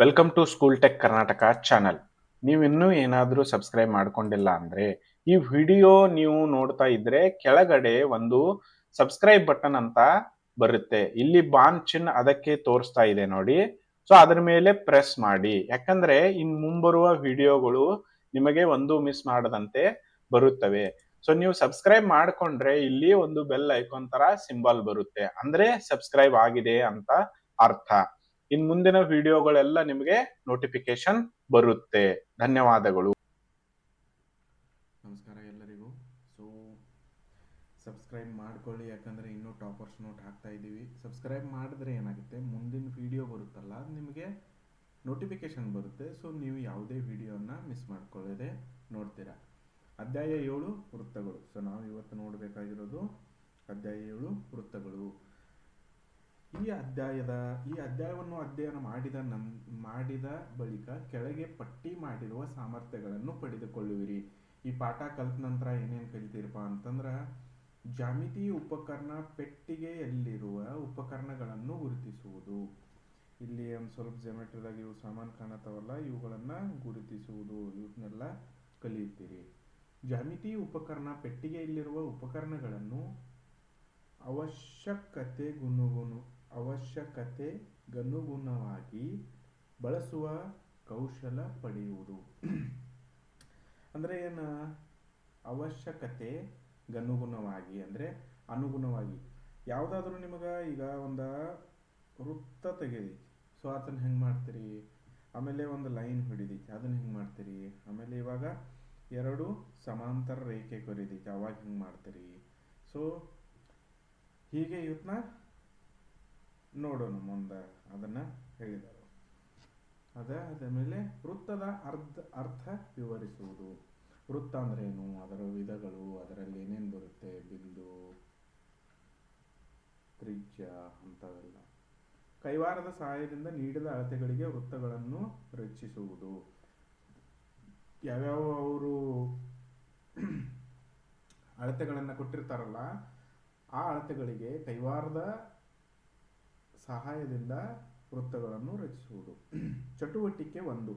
Welcome to school tech Karnataka channel ನೀವಿನ್ನೂ ಏನಾದರೂ subscribe ಮಾಡ್ಕೊಂಡಿಲ್ಲ ಅಂದರೆ ಈ ವಿಡಿಯೋ ನೀವು ನೋಡ್ತಾ ಇದ್ರೆ ಕೆಳಗಡೆ ಒಂದು ಸಬ್ಸ್ಕ್ರೈಬ್ ಬಟನ್ ಅಂತ ಬರುತ್ತೆ. ಇಲ್ಲಿ ಬಾನ್ ಚಿನ್ ಅದಕ್ಕೆ ತೋರಿಸ್ತಾ ಇದೆ ನೋಡಿ. ಸೊ ಅದ್ರ ಮೇಲೆ ಪ್ರೆಸ್ ಮಾಡಿ. ಯಾಕಂದ್ರೆ ಇನ್ ಮುಂಬರುವ ವಿಡಿಯೋಗಳು ನಿಮಗೆ ಒಂದು ಮಿಸ್ ಮಾಡದಂತೆ ಬರುತ್ತವೆ. ಸೊ ನೀವು ಸಬ್ಸ್ಕ್ರೈಬ್ ಮಾಡಿಕೊಂಡ್ರೆ ಇಲ್ಲಿ ಒಂದು ಬೆಲ್ ಐಕಾನ್ ತರ ಸಿಂಬಲ್ ಬರುತ್ತೆ. ಅಂದ್ರೆ ಸಬ್ಸ್ಕ್ರೈಬ್ ಆಗಿದೆ ಅಂತ ಅರ್ಥ. ಇನ್ ಮುಂದಿನ ವಿಡಿಯೋಗಳೆಲ್ಲ ನಿಮಗೆ ನೋಟಿಫಿಕೇಶನ್ ಬರುತ್ತೆ. ಧನ್ಯವಾದಗಳು. ನಮಸ್ಕಾರ ಎಲ್ಲರಿಗೂ. ಸೊ ಸಬ್ಸ್ಕ್ರೈಬ್ ಮಾಡ್ಕೊಳ್ಳಿ, ಯಾಕಂದರೆ ಇನ್ನೂ ಟಾಪರ್ಸ್ ನೋಟ್ ಹಾಕ್ತಾ ಇದ್ದೀವಿ. ಸಬ್ಸ್ಕ್ರೈಬ್ ಮಾಡಿದ್ರೆ ಏನಾಗುತ್ತೆ? ಮುಂದಿನ ವಿಡಿಯೋ ಬರುತ್ತಲ್ಲ ನಿಮಗೆ ನೋಟಿಫಿಕೇಶನ್ ಬರುತ್ತೆ. ಸೊ ನೀವು ಯಾವುದೇ ವಿಡಿಯೋನ ಮಿಸ್ ಮಾಡ್ಕೊಳ್ಳದೆ ನೋಡ್ತೀರಾ. ಅಧ್ಯಾಯ ಏಳು ವೃತ್ತಗಳು. ಸೊ ನಾವು ಇವತ್ತು ನೋಡಬೇಕಾಗಿರೋದು ಅಧ್ಯಾಯ ಏಳು ವೃತ್ತಗಳು. ಈ ಅಧ್ಯಾಯದ, ಈ ಅಧ್ಯಾಯವನ್ನು ಅಧ್ಯಯನ ಮಾಡಿದ ನಮ್, ಮಾಡಿದ ಬಳಿಕ ಕೆಳಗೆ ಪಟ್ಟಿ ಮಾಡಿರುವ ಸಾಮರ್ಥ್ಯಗಳನ್ನು ಪಡೆದುಕೊಳ್ಳುವಿರಿ. ಈ ಪಾಠ ಕಲ್ತ ನಂತರ ಏನೇನು ಕಲಿತೀರಪ್ಪ ಅಂತಂದ್ರೆ ಜಾಮಿತಿ ಉಪಕರಣ ಪೆಟ್ಟಿಗೆಯಲ್ಲಿರುವ ಉಪಕರಣಗಳನ್ನು ಗುರುತಿಸುವುದು. ಇಲ್ಲಿ ಒಂದು ಸ್ವಲ್ಪ ಜೆಮೆಟ್ರಿದಾಗ ಇವು ಸಾಮಾನು ಕಾಣತ್ತವಲ್ಲ, ಇವುಗಳನ್ನು ಗುರುತಿಸುವುದು ಇವನ್ನೆಲ್ಲ ಕಲಿಯುತ್ತೀರಿ. ಜಾಮಿತಿ ಉಪಕರಣ ಪೆಟ್ಟಿಗೆಯಲ್ಲಿರುವ ಉಪಕರಣಗಳನ್ನು ಅವಶ್ಯಕತೆ ಗುನುಗುನು ಅವಶ್ಯಕತೆಗನುಗುಣವಾಗಿ ಬಳಸುವ ಕೌಶಲ ಪಡೆಯುವುದು. ಅಂದರೆ ಏನು? ಅವಶ್ಯಕತೆ ಗನುಗುಣವಾಗಿ ಅಂದರೆ ಅನುಗುಣವಾಗಿ. ಯಾವುದಾದ್ರೂ ನಿಮಗೆ ಈಗ ಒಂದು ವೃತ್ತ ತೆಗೀರಿ ಸೊ ಅದನ್ನು ಹೆಂಗೆ ಮಾಡ್ತೀರಿ? ಆಮೇಲೆ ಒಂದು ಲೈನ್ ಹಿಡಿದೈತಿ ಅದನ್ನು ಹೆಂಗೆ ಮಾಡ್ತೀರಿ? ಆಮೇಲೆ ಇವಾಗ ಎರಡು ಸಮಾಂತರ ರೇಖೆ ಕೊರಿದೈತಿ ಅವಾಗ ಹೆಂಗೆ ಮಾಡ್ತೀರಿ? ಸೊ ಹೀಗೆ ಇವತ್ತನ್ನ ನೋಡೋಣ ಮುಂದೆ ಅದನ್ನು ಹೇಳಿದರು. ಅದಾದ ಅದ ಮೇಲೆ ವೃತ್ತದ ಅರ್ಧ, ಅರ್ಥ ವಿವರಿಸುವುದು. ವೃತ್ತ ಅಂದ್ರೆ ಏನು? ಅದರ ವಿಧಗಳು, ಅದರಲ್ಲಿ ಏನೇನು ಬರುತ್ತೆ? ಬಿಂದು, ತ್ರಿಜ್ಯ ಅಂಥವೆಲ್ಲ. ಕೈವಾರದ ಸಹಾಯದಿಂದ ನೀಡಿದ ಅಳತೆಗಳಿಗೆ ವೃತ್ತಗಳನ್ನು ರಚಿಸುವುದು. ಯಾವ್ಯಾವ ಅವರು ಅಳತೆಗಳನ್ನು ಕೊಟ್ಟಿರ್ತಾರಲ್ಲ, ಆ ಅಳತೆಗಳಿಗೆ ಕೈವಾರದ ಸಹಾಯದಿಂದ ವೃತ್ತಗಳನ್ನು ರಚಿಸುವುದು. ಚಟುವಟಿಕೆ ಒಂದು.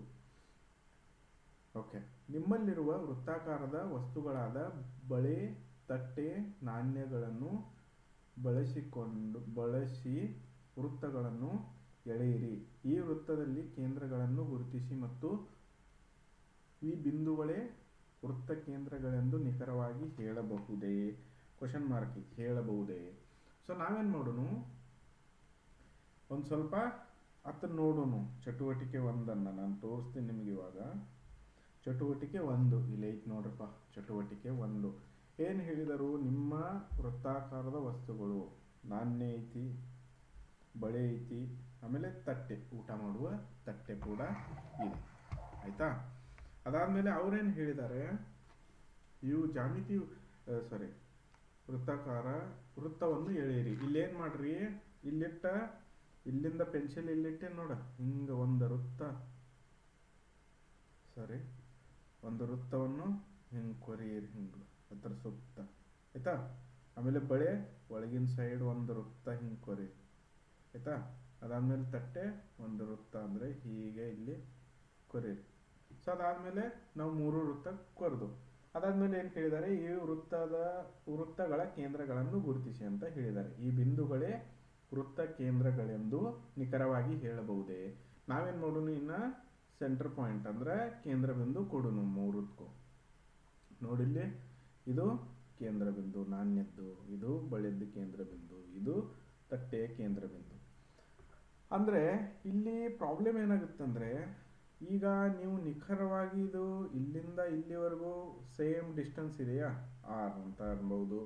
ಓಕೆ ನಿಮ್ಮಲ್ಲಿರುವ ವೃತ್ತಾಕಾರದ ವಸ್ತುಗಳಾದ ಬಳೆ, ತಟ್ಟೆ, ನಾಣ್ಯಗಳನ್ನು ಬಳಸಿಕೊಂಡು, ಬಳಸಿ ವೃತ್ತಗಳನ್ನು ಎಳೆಯಿರಿ. ಈ ವೃತ್ತದಲ್ಲಿ ಕೇಂದ್ರಗಳನ್ನು ಗುರುತಿಸಿ ಮತ್ತು ಈ ಬಿಂದುಗಳೇ ವೃತ್ತ ಕೇಂದ್ರಗಳೆಂದು ನಿಖರವಾಗಿ ಹೇಳಬಹುದೇ? ಕ್ವಶನ್ ಮಾರ್ಕ್ ಹೇಳಬಹುದೇ? ಸೊ ನಾವೇನು ಮಾಡೋಣ ಒಂದು ಸ್ವಲ್ಪ ಅದನ್ನ ನೋಡೋಣ ಚಟುವಟಿಕೆ ಒಂದನ್ನು ನಾನು ತೋರಿಸ್ತೀನಿ ನಿಮಗೆ ಇವಾಗ. ಚಟುವಟಿಕೆ ಒಂದು. ಇಲ್ಲಿ ನೋಡ್ರಪ್ಪ. ಚಟುವಟಿಕೆ ಒಂದು. ಏನು ಹೇಳಿದರು? ನಿಮ್ಮ ವೃತ್ತಾಕಾರದ ವಸ್ತುಗಳು. ನಾಣ್ಯ ಐತಿ, ಬಳೆ ಐತಿ, ಆಮೇಲೆ ತಟ್ಟೆ. ಊಟ ಮಾಡುವ ತಟ್ಟೆ ಕೂಡ ಇದೆ. ಆಯ್ತಾ? ಅದಾದಮೇಲೆ ಅವ್ರೇನು ಹೇಳಿದ್ದಾರೆ? ಇವು ಜಾಮಿತಿ ಸಾರಿ ವೃತ್ತಾಕಾರ ವೃತ್ತವನ್ನು ಎಳೆಯಿರಿ. ಇಲ್ಲೇನು ಮಾಡ್ರಿ? ಇಲ್ಲಿಟ್ಟ ಇಲ್ಲಿಂದ ಪೆನ್ಸಿಲ್ ಇಲ್ಲಿಟ್ಟೆ ನೋಡ, ಹಿಂಗೆ ಒಂದು ವೃತ್ತ. ಸಾರಿ, ಒಂದು ವೃತ್ತವನ್ನು ಹಿಂಗೆ ಕೊರಿಯಿರಿ ಹಿಂಗೆ ಅದರ ಸುತ್ತ. ಆಯ್ತಾ? ಆಮೇಲೆ ಬಳೆ, ಒಳಗಿನ ಸೈಡ್ ಒಂದು ವೃತ್ತ ಹಿಂಗೆ ಕೊರಿ. ಆಯ್ತಾ? ಅದಾದ್ಮೇಲೆ ತಟ್ಟೆ, ಒಂದು ವೃತ್ತ ಅಂದರೆ ಹೀಗೆ ಇಲ್ಲಿ ಕೊರಿರಿ ಸೊ ಅದಾದ್ಮೇಲೆ ನಾವು ಮೂರು ವೃತ್ತ ಕೊರೆದು. ಅದಾದಮೇಲೆ ಏನು ಹೇಳಿದ್ದಾರೆ ಈ ವೃತ್ತದ, ವೃತ್ತಗಳ ಕೇಂದ್ರಗಳನ್ನು ಗುರುತಿಸಿ ಅಂತ ಹೇಳಿದ್ದಾರೆ ಈ ಬಿಂದುಗಳೇ ವೃತ್ತ ಕೇಂದ್ರಗಳೆಂದು ನಿಖರವಾಗಿ ಹೇಳಬಹುದೇ? ನಾವೇನು ನೋಡೋಣ ಇನ್ನು? ಸೆಂಟರ್ ಪಾಯಿಂಟ್ ಅಂದರೆ ಕೇಂದ್ರ ಬಿಂದು ಕೊಡೋಣ ಮೂರಕ್ಕೂ. ನೋಡಿಲ್ಲಿ? ಇದು ಕೇಂದ್ರ ಬಿಂದು ನಾಣ್ಯದ್ದು. ಇದು ಬಳೆದ್ದು ಕೇಂದ್ರ ಬಿಂದು ಇದು ತಟ್ಟೆಯ ಕೇಂದ್ರ ಬಿಂದು ಅಂದರೆ ಇಲ್ಲಿ ಪ್ರಾಬ್ಲಮ್ ಏನಾಗುತ್ತಂದರೆ, ಈಗ ನೀವು ನಿಖರವಾಗಿ ಇದು ಇಲ್ಲಿಂದ ಇಲ್ಲಿವರೆಗೂ ಸೇಮ್ ಡಿಸ್ಟೆನ್ಸ್ ಇದೆಯಾ? ಆರ್ ಅಂತ ಅನ್ಬೋದು.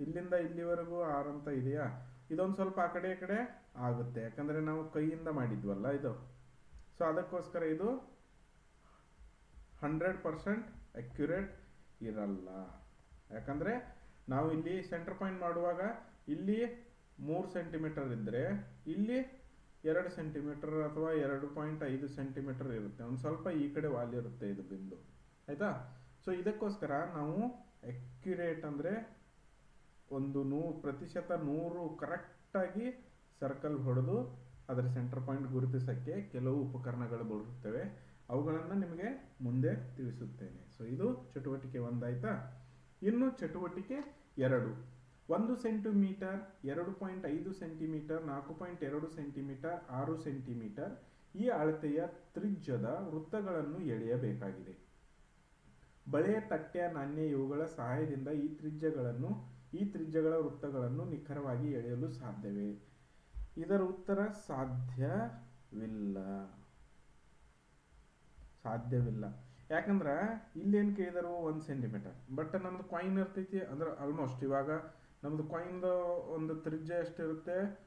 ಇಲ್ಲಿಂದ ಇಲ್ಲಿವರೆಗೂ ಆರ್ ಅಂತ ಇದೆಯಾ? ಇದೊಂದು ಸ್ವಲ್ಪ ಆ ಕಡೆ ಕಡೆ ಆಗುತ್ತೆ. ಯಾಕಂದರೆ ನಾವು ಕೈಯಿಂದ ಮಾಡಿದ್ವಲ್ಲ ಇದು. ಸೊ ಅದಕ್ಕೋಸ್ಕರ ಇದು ಹಂಡ್ರೆಡ್ ಪರ್ಸೆಂಟ್ ಅಕ್ಯುರೇಟ್ ಇರಲ್ಲ. ಯಾಕಂದರೆ ನಾವು ಇಲ್ಲಿ ಸೆಂಟರ್ ಪಾಯಿಂಟ್ ಮಾಡುವಾಗ ಇಲ್ಲಿ ಮೂರು ಸೆಂಟಿಮೀಟರ್ ಇದ್ದರೆ ಇಲ್ಲಿ ಎರಡು ಸೆಂಟಿಮೀಟರ್ ಅಥವಾ ಎರಡು ಪಾಯಿಂಟ್ ಐದು ಸೆಂಟಿಮೀಟರ್ ಇರುತ್ತೆ. ಒಂದು ಸ್ವಲ್ಪ ಈ ಕಡೆ ವಾಲಿರುತ್ತೆ ಇದು ಬಿಂದು. ಆಯಿತಾ? ಸೊ ಇದಕ್ಕೋಸ್ಕರ ನಾವು ಅಕ್ಯುರೇಟ್ ಅಂದರೆ ಒಂದು ನೂ, ಪ್ರತಿಶತ ನೂರು ಕರೆಕ್ಟಾಗಿ ಸರ್ಕಲ್ ಹೊಡೆದು ಅದರ ಸೆಂಟರ್ ಪಾಯಿಂಟ್ ಗುರುತಿಸೋಕ್ಕೆ ಕೆಲವು ಉಪಕರಣಗಳು ಬರುತ್ತವೆ. ಅವುಗಳನ್ನು ನಿಮಗೆ ಮುಂದೆ ತಿಳಿಸುತ್ತೇನೆ. ಸೊ ಇದು ಚಟುವಟಿಕೆ ಒಂದಾಯ್ತಾ ಇನ್ನು ಚಟುವಟಿಕೆ ಎರಡು. ಒಂದು ಸೆಂಟಿಮೀಟರ್ ಎರಡು ಪಾಯಿಂಟ್ ಐದು ಸೆಂಟಿಮೀಟರ್ ನಾಲ್ಕು ಪಾಯಿಂಟ್ ಎರಡು ಸೆಂಟಿಮೀಟರ್ ಆರು ಸೆಂಟಿಮೀಟರ್ ಈ ಅಳತೆಯ ತ್ರಿಜ್ಯದ ವೃತ್ತಗಳನ್ನು ಎಳೆಯಬೇಕಾಗಿದೆ. ಬಳೆ ತಟ್ಟೆ ನಾಣ್ಯ ಇವುಗಳ ಸಹಾಯದಿಂದ ಈ ತ್ರಿಜ್ಯಗಳನ್ನು, ಈ ತ್ರಿಜ್ಯಗಳ ವೃತ್ತಗಳನ್ನು ನಿಖರವಾಗಿ ಎಳೆಯಲು ಸಾಧ್ಯವೇ? ಇದರ ಉತ್ತರ ಸಾಧ್ಯವಿಲ್ಲ. ಸಾಧ್ಯವಿಲ್ಲ. ಯಾಕಂದ್ರೆ ಇಲ್ಲೇನು ಕೇಳಿದರು? ಒಂದು ಸೆಂಟಿಮೀಟರ್ ಬಟ್ ನಮ್ದು ಕಾಯಿನ್ ಇರ್ತೈತಿ, ಅಂದ್ರೆ ಆಲ್ಮೋಸ್ಟ್ ಇವಾಗ ನಮ್ದು ಕಾಯಿನ್ದು ಒಂದು ತ್ರಿಜ್ಯ ಎಷ್ಟಿರುತ್ತೆ?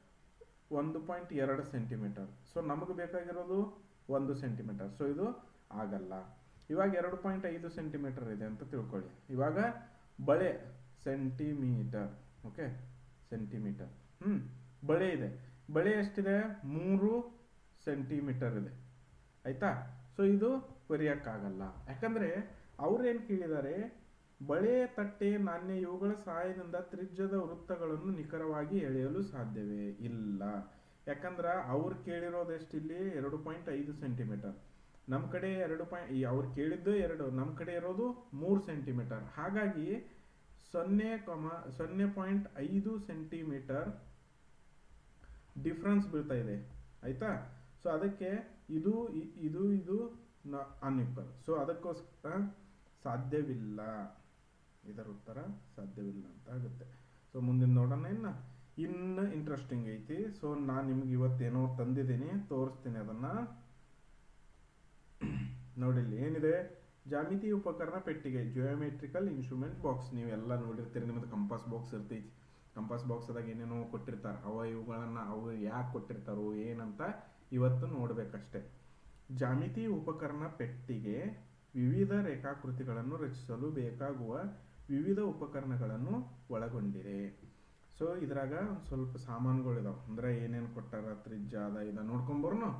ಒಂದು ಪಾಯಿಂಟ್ ಎರಡು ಸೆಂಟಿಮೀಟರ್ ಸೊ ನಮಗೆ ಬೇಕಾಗಿರೋದು ಒಂದು ಸೆಂಟಿಮೀಟರ್ ಸೊ ಇದು ಆಗಲ್ಲ. ಇವಾಗ ಎರಡು ಪಾಯಿಂಟ್ ಐದು ಸೆಂಟಿಮೀಟರ್ ಇದೆ ಅಂತ ತಿಳ್ಕೊಳ್ಳಿ. ಇವಾಗ ಬಳೆ ಸೆಂಟಿಮೀಟರ್ ಓಕೆ ಸೆಂಟಿಮೀಟರ್ ಹ್ಞೂ ಬಳೆ ಇದೆ. ಬಳೆ ಎಷ್ಟಿದೆ? ಮೂರು ಸೆಂಟಿಮೀಟರ್ ಇದೆ. ಆಯಿತಾ? ಸೊ ಇದು ಬರೆಯೋಕ್ಕಾಗಲ್ಲ ಯಾಕಂದರೆ ಅವ್ರೇನು ಕೇಳಿದ್ದಾರೆ ಬಳೆ ತಟ್ಟೆ ನಾಣ್ಯ ಇವುಗಳ ಸಹಾಯದಿಂದ ತ್ರಿಜ್ಯದ ವೃತ್ತಗಳನ್ನು ನಿಖರವಾಗಿ ಎಳೆಯಲು ಸಾಧ್ಯವೇ ಇಲ್ಲ. ಯಾಕಂದ್ರೆ ಅವ್ರು ಕೇಳಿರೋದು ಎಷ್ಟಿಲ್ಲಿ ಎರಡು ಪಾಯಿಂಟ್ ಐದು ಸೆಂಟಿಮೀಟರ್ ನಮ್ಮ ಕಡೆ ಎರಡು ಪಾಯಿಂಟ್ ಅವ್ರು ಕೇಳಿದ್ದು ಎರಡು ನಮ್ಮ ಕಡೆ ಇರೋದು ಮೂರು ಸೆಂಟಿಮೀಟರ್. ಹಾಗಾಗಿ ಸೊನ್ನೆ ಕಮ, ಸೊನ್ನೆ ಪಾಯಿಂಟ್ ಐದು ಸೆಂಟಿಮೀಟರ್ ಡಿಫ್ರೆನ್ಸ್ ಬೀಳ್ತಾ ಇದೆ. ಆಯ್ತಾ? ಸೊ ಅದಕ್ಕೆ ಇದು ಇದು ಇದು ಅನ್ಇಕ್ವಲ್ ಸೊ ಅದಕ್ಕೋಸ್ಕರ ಸಾಧ್ಯವಿಲ್ಲ. ಇದರ ಉತ್ತರ ಸಾಧ್ಯವಿಲ್ಲ ಅಂತ ಆಗುತ್ತೆ. ಸೊ ಮುಂದಿನ ನೋಡೋಣ ಇನ್ನು. ಇನ್ನು ಇಂಟ್ರೆಸ್ಟಿಂಗ್ ಐತಿ. ಸೊ ನಾನು ನಿಮ್ಗೆ ಇವತ್ತೇನೋ ತಂದಿದ್ದೀನಿ, ತೋರಿಸ್ತೀನಿ ಅದನ್ನ. ನೋಡಿಲ್ಲಿ ಏನಿದೆ? ಜಾಮಿತಿ ಉಪಕರಣ ಪೆಟ್ಟಿಗೆ ಜಿಯೋಮೆಟ್ರಿಕಲ್ ಇನ್ಸ್ಟ್ರೂಮೆಂಟ್ ಬಾಕ್ಸ್ ನೀವೆಲ್ಲ ನೋಡಿರ್ತೀರಿ ನಿಮ್ಮದು ಕಂಪಾಸ್ ಬಾಕ್ಸ್ ಇರ್ತೈತಿ ಕಂಪಾಸ್ ಬಾಕ್ಸ್ದಾಗ ಏನೇನೋ ಕೊಟ್ಟಿರ್ತಾರೆ. ಅವ ಇವುಗಳನ್ನು ಅವು ಯಾಕೆ ಕೊಟ್ಟಿರ್ತಾರೋ ಏನಂತ ಇವತ್ತು ನೋಡಬೇಕಷ್ಟೆ. ಜಾಮಿತಿ ಉಪಕರಣ ಪೆಟ್ಟಿಗೆ ವಿವಿಧ ರೇಖಾಕೃತಿಗಳನ್ನು ರಚಿಸಲು ಬೇಕಾಗುವ ವಿವಿಧ ಉಪಕರಣಗಳನ್ನು ಒಳಗೊಂಡಿದೆ. ಸೊ ಇದ್ರಾಗ ಸ್ವಲ್ಪ ಸಾಮಾನುಗಳಿದಾವೆ ಅಂದ್ರೆ ಏನೇನು ಕೊಟ್ಟಾರ, ತ್ರಿಜ್ಯ ಅದ ಇದ ನೋಡ್ಕೊಂಬರ್ನು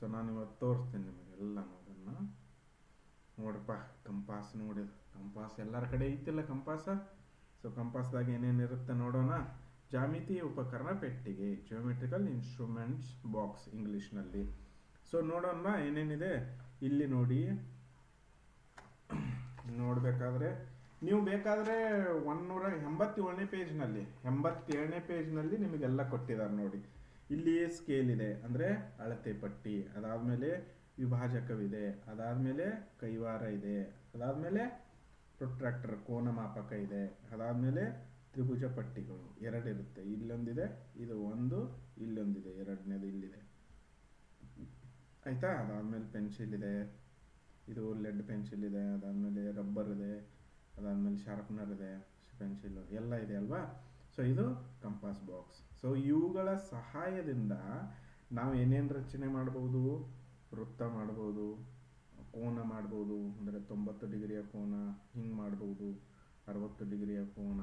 ಸೊ ನಾನು ಇವತ್ತು ತೋರಿಸ್ತೀನಿ ನಿಮಗೆ, ಎಲ್ಲ ಅದನ್ನು ನೋಡಪ್ಪ ಕಂಪಾಸ್ ನೋಡಿ. ಕಂಪಾಸ್ ಎಲ್ಲರ ಕಡೆ ಐತಿಲ್ಲ ಕಂಪಾಸ ಸೊ ಕಂಪಾಸ್ದಾಗ ಏನೇನಿರುತ್ತೆ ನೋಡೋಣ. ಜಾಮಿತಿ ಉಪಕರಣ ಪೆಟ್ಟಿಗೆ ಜಿಯೋಮೆಟ್ರಿಕಲ್ ಇನ್ಸ್ಟ್ರೂಮೆಂಟ್ಸ್ ಬಾಕ್ಸ್ ಇಂಗ್ಲೀಷ್ನಲ್ಲಿ ಸೊ ನೋಡೋಣ ಏನೇನಿದೆ. ಇಲ್ಲಿ ನೋಡಿ. ನೋಡಬೇಕಾದ್ರೆ, ನೀವು ಬೇಕಾದರೆ ಒನ್ನೂರ ಎಂಬತ್ತೇಳನೇ ಪೇಜ್ನಲ್ಲಿ ಎಂಬತ್ತೇಳನೇ ಪೇಜ್ನಲ್ಲಿ ನಿಮಗೆಲ್ಲ ಕೊಟ್ಟಿದ್ದಾರೆ ನೋಡಿ. ಇಲ್ಲಿ ಸ್ಕೇಲ್ ಇದೆ, ಅಂದರೆ ಅಳತೆ ಪಟ್ಟಿ, ಅದಾದಮೇಲೆ ವಿಭಾಜಕವಿದೆ. ಅದಾದಮೇಲೆ ಕೈವಾರ ಇದೆ. ಅದಾದಮೇಲೆ ಪ್ರೊಟ್ರಾಕ್ಟರ್ ಕೋನ ಮಾಪಕ ಇದೆ. ಅದಾದಮೇಲೆ ತ್ರಿಭುಜ ಪಟ್ಟಿಗಳು ಎರಡಿರುತ್ತೆ. ಇಲ್ಲೊಂದಿದೆ, ಇದು ಒಂದು, ಇಲ್ಲೊಂದಿದೆ, ಎರಡನೇದು ಇಲ್ಲಿದೆ. ಆಯಿತಾ? ಅದಾದಮೇಲೆ ಪೆನ್ಸಿಲ್ ಇದೆ. ಇದು ಲೆಡ್ ಪೆನ್ಸಿಲ್ ಇದೆ. ಅದಾದಮೇಲೆ ರಬ್ಬರ್ ಇದೆ. ಅದಾದಮೇಲೆ ಶಾರ್ಪ್ನರ್ ಇದೆ. ಪೆನ್ಸಿಲ್ ಎಲ್ಲ ಇದೆ ಅಲ್ವಾ? ಸೊ, ಇದು ಕಂಪಾಸ್ ಬಾಕ್ಸ್. ಸೊ, ಇವುಗಳ ಸಹಾಯದಿಂದ ನಾವು ಏನೇನು ರಚನೆ ಮಾಡ್ಬೋದು? ವೃತ್ತ ಮಾಡ್ಬೋದು, ಕೋನ ಮಾಡ್ಬೋದು, ಅಂದರೆ ತೊಂಬತ್ತು ಡಿಗ್ರಿಯ ಕೋನ, ಹಿಂಗೆ ಮಾಡ್ಬೋದು, ಅರವತ್ತು ಡಿಗ್ರಿಯ ಕೋನ,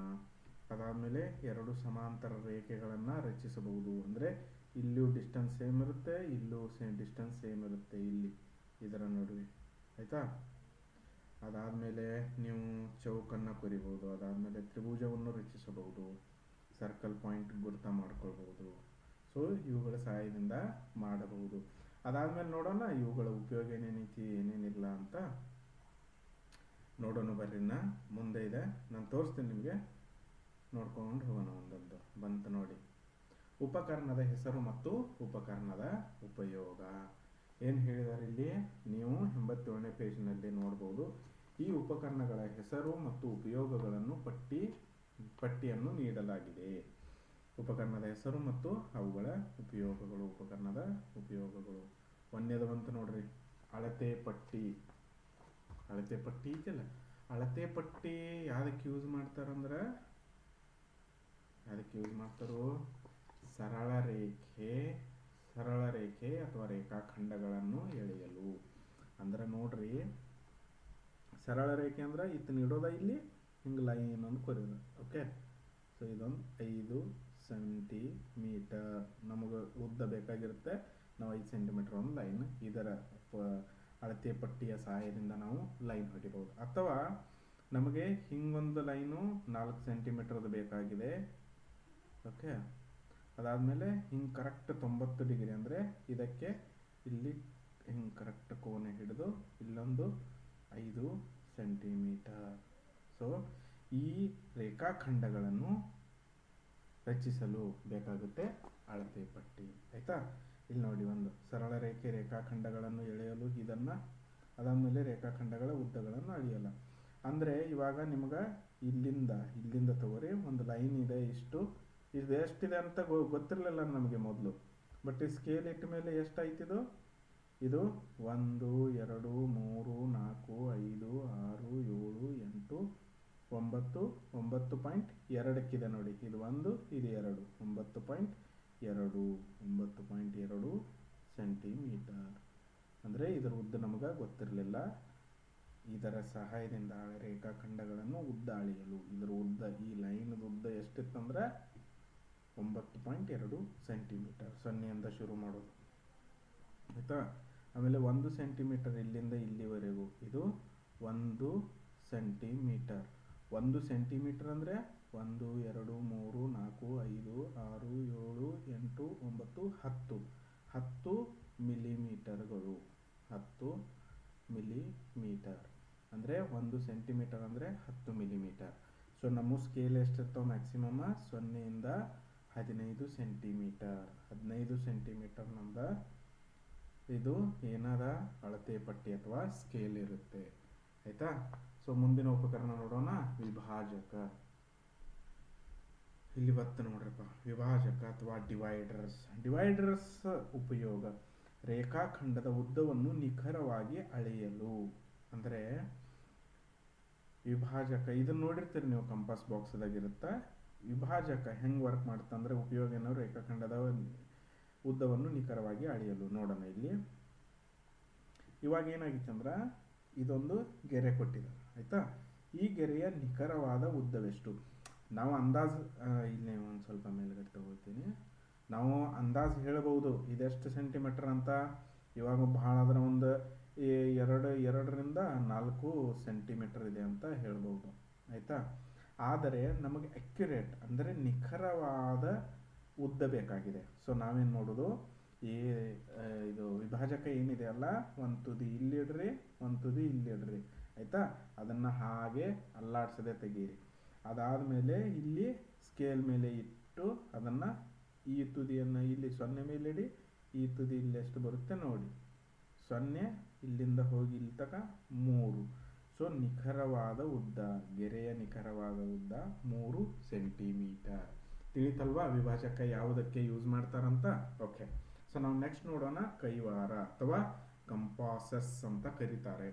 ಅದಾದಮೇಲೆ ಎರಡು ಸಮಾಂತರ ರೇಖೆಗಳನ್ನು ರಚಿಸಬಹುದು. ಅಂದರೆ ಇಲ್ಲೂ ಡಿಸ್ಟೆನ್ಸ್ ಸೇಮ್ ಇರುತ್ತೆ, ಇಲ್ಲೂ ಸೇಮ್ ಡಿಸ್ಟೆನ್ಸ್ ಸೇಮ್ ಇರುತ್ತೆ ಇಲ್ಲಿ, ಇದರ ನಡುವೆ. ಆಯಿತಾ? ಅದಾದಮೇಲೆ ನೀವು ಚೌಕನ್ನು ಕೊರಿಬೋದು, ಅದಾದಮೇಲೆ ತ್ರಿಭುಜವನ್ನು ರಚಿಸಬಹುದು ಸರ್ಕಲ್ ಪಾಯಿಂಟ್ ಗುರುತ ಮಾಡ್ಕೊಳ್ಬೋದು ಸೊ ಇವುಗಳ ಸಹಾಯದಿಂದ ಮಾಡಬಹುದು. ಅದಾದಮೇಲೆ ನೋಡೋಣ, ಇವುಗಳ ಉಪಯೋಗ ಏನೇನೈತಿ ಏನೇನಿಲ್ಲ ಅಂತ ನೋಡೋಣ ಬರ್ರಿನ ಮುಂದೆ ಇದೆ. ನಾನು ತೋರಿಸ್ತೀನಿ ನಿಮಗೆ. ನೋಡ್ಕೊಂಡು ಹೋಗೋಣ ಒಂದೊಂದು. ಬಂತು ನೋಡಿ. ಉಪಕರಣದ ಹೆಸರು ಮತ್ತು ಉಪಕರಣದ ಉಪಯೋಗ. ಏನು ಹೇಳಿದಾರೆ ಇಲ್ಲಿ? ನೀವು ಎಂಬತ್ತೇಳನೇ ಪೇಜ್ನಲ್ಲಿ ನೋಡ್ಬೋದು. ಈ ಉಪಕರಣಗಳ ಹೆಸರು ಮತ್ತು ಉಪಯೋಗಗಳನ್ನು ಪಟ್ಟಿ, ಪಟ್ಟಿಯನ್ನು ನೀಡಲಾಗಿದೆ. ಉಪಕರಣದ ಹೆಸರು ಮತ್ತು ಅವುಗಳ ಉಪಯೋಗಗಳು, ಉಪಕರಣದ ಉಪಯೋಗಗಳು. ಒಂದೇದು ಬಂತು ನೋಡ್ರಿ, ಅಳತೆ ಪಟ್ಟಿ. ಅಳತೆ ಪಟ್ಟಿ ಇದೆಯಲ್ಲ ಅಳತೆ ಪಟ್ಟಿ ಯಾವ್ದಕ್ಕೆ ಯೂಸ್ ಮಾಡ್ತಾರಂದ್ರೆ? ಯಾವ್ದಕ್ಕೆ ಯೂಸ್ ಮಾಡ್ತಾರೋ? ಸರಳ ರೇಖೆ ಸರಳ ರೇಖೆ ಅಥವಾ ರೇಖಾಖಂಡಗಳನ್ನು ಎಳೆಯಲು. ಅಂದ್ರೆ ನೋಡ್ರಿ, ಸರಳ ರೇಖೆ ಅಂದ್ರೆ ಇತ್ತು ಇಡೋದ ಇಲ್ಲಿ? ಹಿಂಗೆ ಲೈನ್ ಒಂದು ಕೊರಿಯೋದು ಓಕೆ ಸೊ ಇದೊಂದು ಐದು ಸೆಂಟಿಮೀಟರ್ ನಮಗೆ ಉದ್ದ ಬೇಕಾಗಿರುತ್ತೆ. ನಾವು ಐದು ಸೆಂಟಿಮೀಟರ್ ಒಂದು ಲೈನ್ ಇದರ ಅಳತೆ ಪಟ್ಟಿಯ ಸಹಾಯದಿಂದ ನಾವು ಲೈನ್ ಹೊಡಿಬೋದು ಅಥವಾ ನಮಗೆ ಹಿಂಗೊಂದು ಲೈನು ನಾಲ್ಕು ಸೆಂಟಿಮೀಟರ್ದು ಬೇಕಾಗಿದೆ. ಓಕೆ ಅದಾದಮೇಲೆ ಹಿಂಗೆ ಕರೆಕ್ಟ್ ತೊಂಬತ್ತು ಡಿಗ್ರಿ ಅಂದರೆ ಇದಕ್ಕೆ ಇಲ್ಲಿ ಹಿಂಗೆ ಕರೆಕ್ಟ್ ಕೋಣೆ ಹಿಡಿದು ಇಲ್ಲೊಂದು ಐದು ಸೆಂಟಿಮೀಟರ್ ಸೊ ಈ ರೇಖಾಖಂಡಗಳನ್ನು ರಚಿಸಲು ಬೇಕಾಗುತ್ತೆ ಅಳತೆ ಪಟ್ಟಿ, ಆಯಿತಾ? ಇಲ್ಲಿ ನೋಡಿ ಒಂದು ಸರಳ ರೇಖೆ ರೇಖಾಖಂಡಗಳನ್ನು ಎಳೆಯಲು ಇದನ್ನು, ಅದಾದಮೇಲೆ ರೇಖಾಖಂಡಗಳ ಉದ್ದಗಳನ್ನು ಅಳೆಯಲ್ಲ. ಅಂದರೆ ಇವಾಗ ನಿಮ್ಗೆ ಇಲ್ಲಿಂದ ಇಲ್ಲಿಂದ ತಗೋರಿ ಒಂದು ಲೈನ್ ಇದೆ ಇಷ್ಟು, ಇದು ಎಷ್ಟಿದೆ ಅಂತ ಗೊ, ಗೊತ್ತಿರಲಿಲ್ಲ ನಮಗೆ ಮೊದಲು. ಬಟ್ ಈ ಸ್ಕೇಲ್ ಇಟ್ಟ ಮೇಲೆ ಎಷ್ಟಾಯ್ತಿದು ಇದು ಒಂದು, ಎರಡು, ಮೂರು, ನಾಲ್ಕು, ಐದು, ಆರು, ಏಳು, ಎಂಟು ಒಂಬತ್ತು ಒಂಬತ್ತು ಪಾಯಿಂಟ್ ಎರಡಕ್ಕಿದೆ ನೋಡಿ. ಇದು ಒಂದು, ಇದು ಎರಡು. ಒಂಬತ್ತು ಪಾಯಿಂಟ್ ಎರಡು, ಒಂಬತ್ತು ಪಾಯಿಂಟ್ ಎರಡು ಸೆಂಟಿಮೀಟರ್. ಅಂದರೆ ಇದರ ಉದ್ದ ನಮಗೆ ಗೊತ್ತಿರಲಿಲ್ಲ. ಇದರ ಸಹಾಯದಿಂದ ರೇಖಾಖಂಡಗಳನ್ನು ಉದ್ದ ಅಳೆಯಲು ಇದರ ಉದ್ದ, ಈ ಲೈನದ ಉದ್ದ ಎಷ್ಟಿತ್ತಂದ್ರೆ ಒಂಬತ್ತು ಪಾಯಿಂಟ್ ಎರಡು ಸೆಂಟಿಮೀಟರ್. ಸೊನ್ನೆಯಿಂದ ಶುರು ಮಾಡೋದು. ಆಯಿತಾ? ಆಮೇಲೆ ಒಂದು ಸೆಂಟಿಮೀಟರ್ ಇಲ್ಲಿಂದ ಇಲ್ಲಿವರೆಗೂ. ಇದು ಒಂದು ಸೆಂಟಿಮೀಟರ್. ಒಂದು ಸೆಂಟಿಮೀಟರ್ ಅಂದರೆ ಒಂದು, ಎರಡು, ಮೂರು, ನಾಲ್ಕು, ಐದು, ಆರು, ಏಳು, ಎಂಟು, ಒಂಬತ್ತು, ಹತ್ತು. ಹತ್ತು ಮಿಲಿಮೀಟರ್ಗಳು. ಹತ್ತು ಮಿಲಿಮೀಟರ್. ಅಂದರೆ ಒಂದು ಸೆಂಟಿಮೀಟರ್ ಅಂದರೆ ಹತ್ತು ಮಿಲಿಮೀಟರ್. ಸೊ ನಮ್ಮ ಸ್ಕೇಲ್ ಎಷ್ಟಿರ್ತಾವೆ ಮ್ಯಾಕ್ಸಿಮಮ್ ಸೊನ್ನೆಯಿಂದ ಹದಿನೈದು ಸೆಂಟಿಮೀಟರ್. ಹದಿನೈದು ಸೆಂಟಿಮೀಟರ್ ನಮ್ದ ಇದು ಏನಾರ ಅಳತೆ ಪಟ್ಟಿ ಅಥವಾ ಸ್ಕೇಲ್ ಇರುತ್ತೆ. ಆಯ್ತಾ? ಸೊ ಮುಂದಿನ ಉಪಕರಣ ನೋಡೋಣ. ವಿಭಾಜಕ. ಇಲ್ಲಿ ಬತ್ತು ನೋಡ್ರಪ್ಪ. ವಿಭಾಜಕ ಅಥವಾ ಡಿವೈಡರ್ಸ್ ಡಿವೈಡರ್ಸ್ ಉಪಯೋಗ. ರೇಖಾಖಂಡದ ಉದ್ದವನ್ನು ನಿಖರವಾಗಿ ಅಳೆಯಲು. ಅಂದರೆ, ವಿಭಾಜಕ, ಇದನ್ನ ನೋಡಿರ್ತೀರಿ ನೀವು ಕಂಪಾಸ್ ಬಾಕ್ಸ್ದಾಗ ಇರುತ್ತೆ ವಿಭಾಜಕ ಹೆಂಗೆ ವರ್ಕ್ ಮಾಡುತ್ತೆ ಅಂದರೆ, ಉಪಯೋಗ ಏನೋ ರೇಖಾಖಂಡದ ಉದ್ದವನ್ನು ನಿಖರವಾಗಿ ಅಳೆಯಲು. ನೋಡೋಣ ಇಲ್ಲಿ. ಇವಾಗ ಏನಾಗಿತ್ತು ಅಂದ್ರೆ ಇದೊಂದು ಗೆರೆ ಕೊಟ್ಟಿದ್ದಾರೆ ಆಯ್ತಾ? ಈ ಗೆರೆಯ ನಿಖರವಾದ ಉದ್ದವೆಷ್ಟು? ನಾವು ಅಂದಾಜು ಇಲ್ಲಿ ಒಂದು ಸ್ವಲ್ಪ ಮೇಲ್ಗಡೆ ತಗೊಳ್ತೀನಿ. ನಾವು ಅಂದಾಜು ಹೇಳಬಹುದು, ಇದೆಷ್ಟು ಸೆಂಟಿಮೀಟರ್ ಅಂತ? ಇವಾಗ ಭಾಳ ಅದರ ಒಂದು ಎರಡು, ಎರಡರಿಂದ ನಾಲ್ಕು ಸೆಂಟಿಮೀಟರ್ ಇದೆ ಅಂತ ಹೇಳ್ಬೋದು. ಆಯಿತಾ? ಆದರೆ ನಮಗೆ ಅಕ್ಯುರೇಟ್ ಅಂದರೆ ನಿಖರವಾದ ಉದ್ದ ಬೇಕಾಗಿದೆ. ಸೊ ನಾವೇನು ನೋಡೋದು ಈ ಇದು ವಿಭಾಜಕ ಏನಿದೆ ಅಲ್ಲ? ಒಂದು ತುದಿ ಇಲ್ಲಿಡ್ರಿ ಒಂದು ತುದಿ ಇಲ್ಲಿಡ್ರಿ ಆಯಿತಾ? ಅದನ್ನು ಹಾಗೆ ಅಲ್ಲಾಡಿಸದೆ ತೆಗೀರಿ. ಅದಾದಮೇಲೆ ಇಲ್ಲಿ ಸ್ಕೇಲ್ ಮೇಲೆ ಇಟ್ಟು ಅದನ್ನು ಈ ತುದಿಯನ್ನು ಇಲ್ಲಿ ಸೊನ್ನೆ ಮೇಲೆ ಇಡಿ, ಈ ತುದಿ ಇಲ್ಲಿ ಎಷ್ಟು ಬರುತ್ತೆ ನೋಡಿ. ಸೊನ್ನೆ ಇಲ್ಲಿಂದ ಹೋಗಿ ಇಲ್ಲಿ ತನಕ ಮೂರು. ಸೊ ನಿಖರವಾದ ಉದ್ದ, ಗೆರೆಯ ನಿಖರವಾದ ಉದ್ದ ಮೂರು ಸೆಂಟಿಮೀಟರ್ ತಿಳಿತಲ್ವಾ ವಿಭಾಜಕ ಯಾವುದಕ್ಕೆ ಯೂಸ್ ಮಾಡ್ತಾರಂತ? ಓಕೆ ಸೊ ನಾವು ನೆಕ್ಸ್ಟ್ ನೋಡೋಣ ಕೈವಾರ ಅಥವಾ ಕಂಪಾಸಸ್ ಅಂತ ಕರೀತಾರೆ.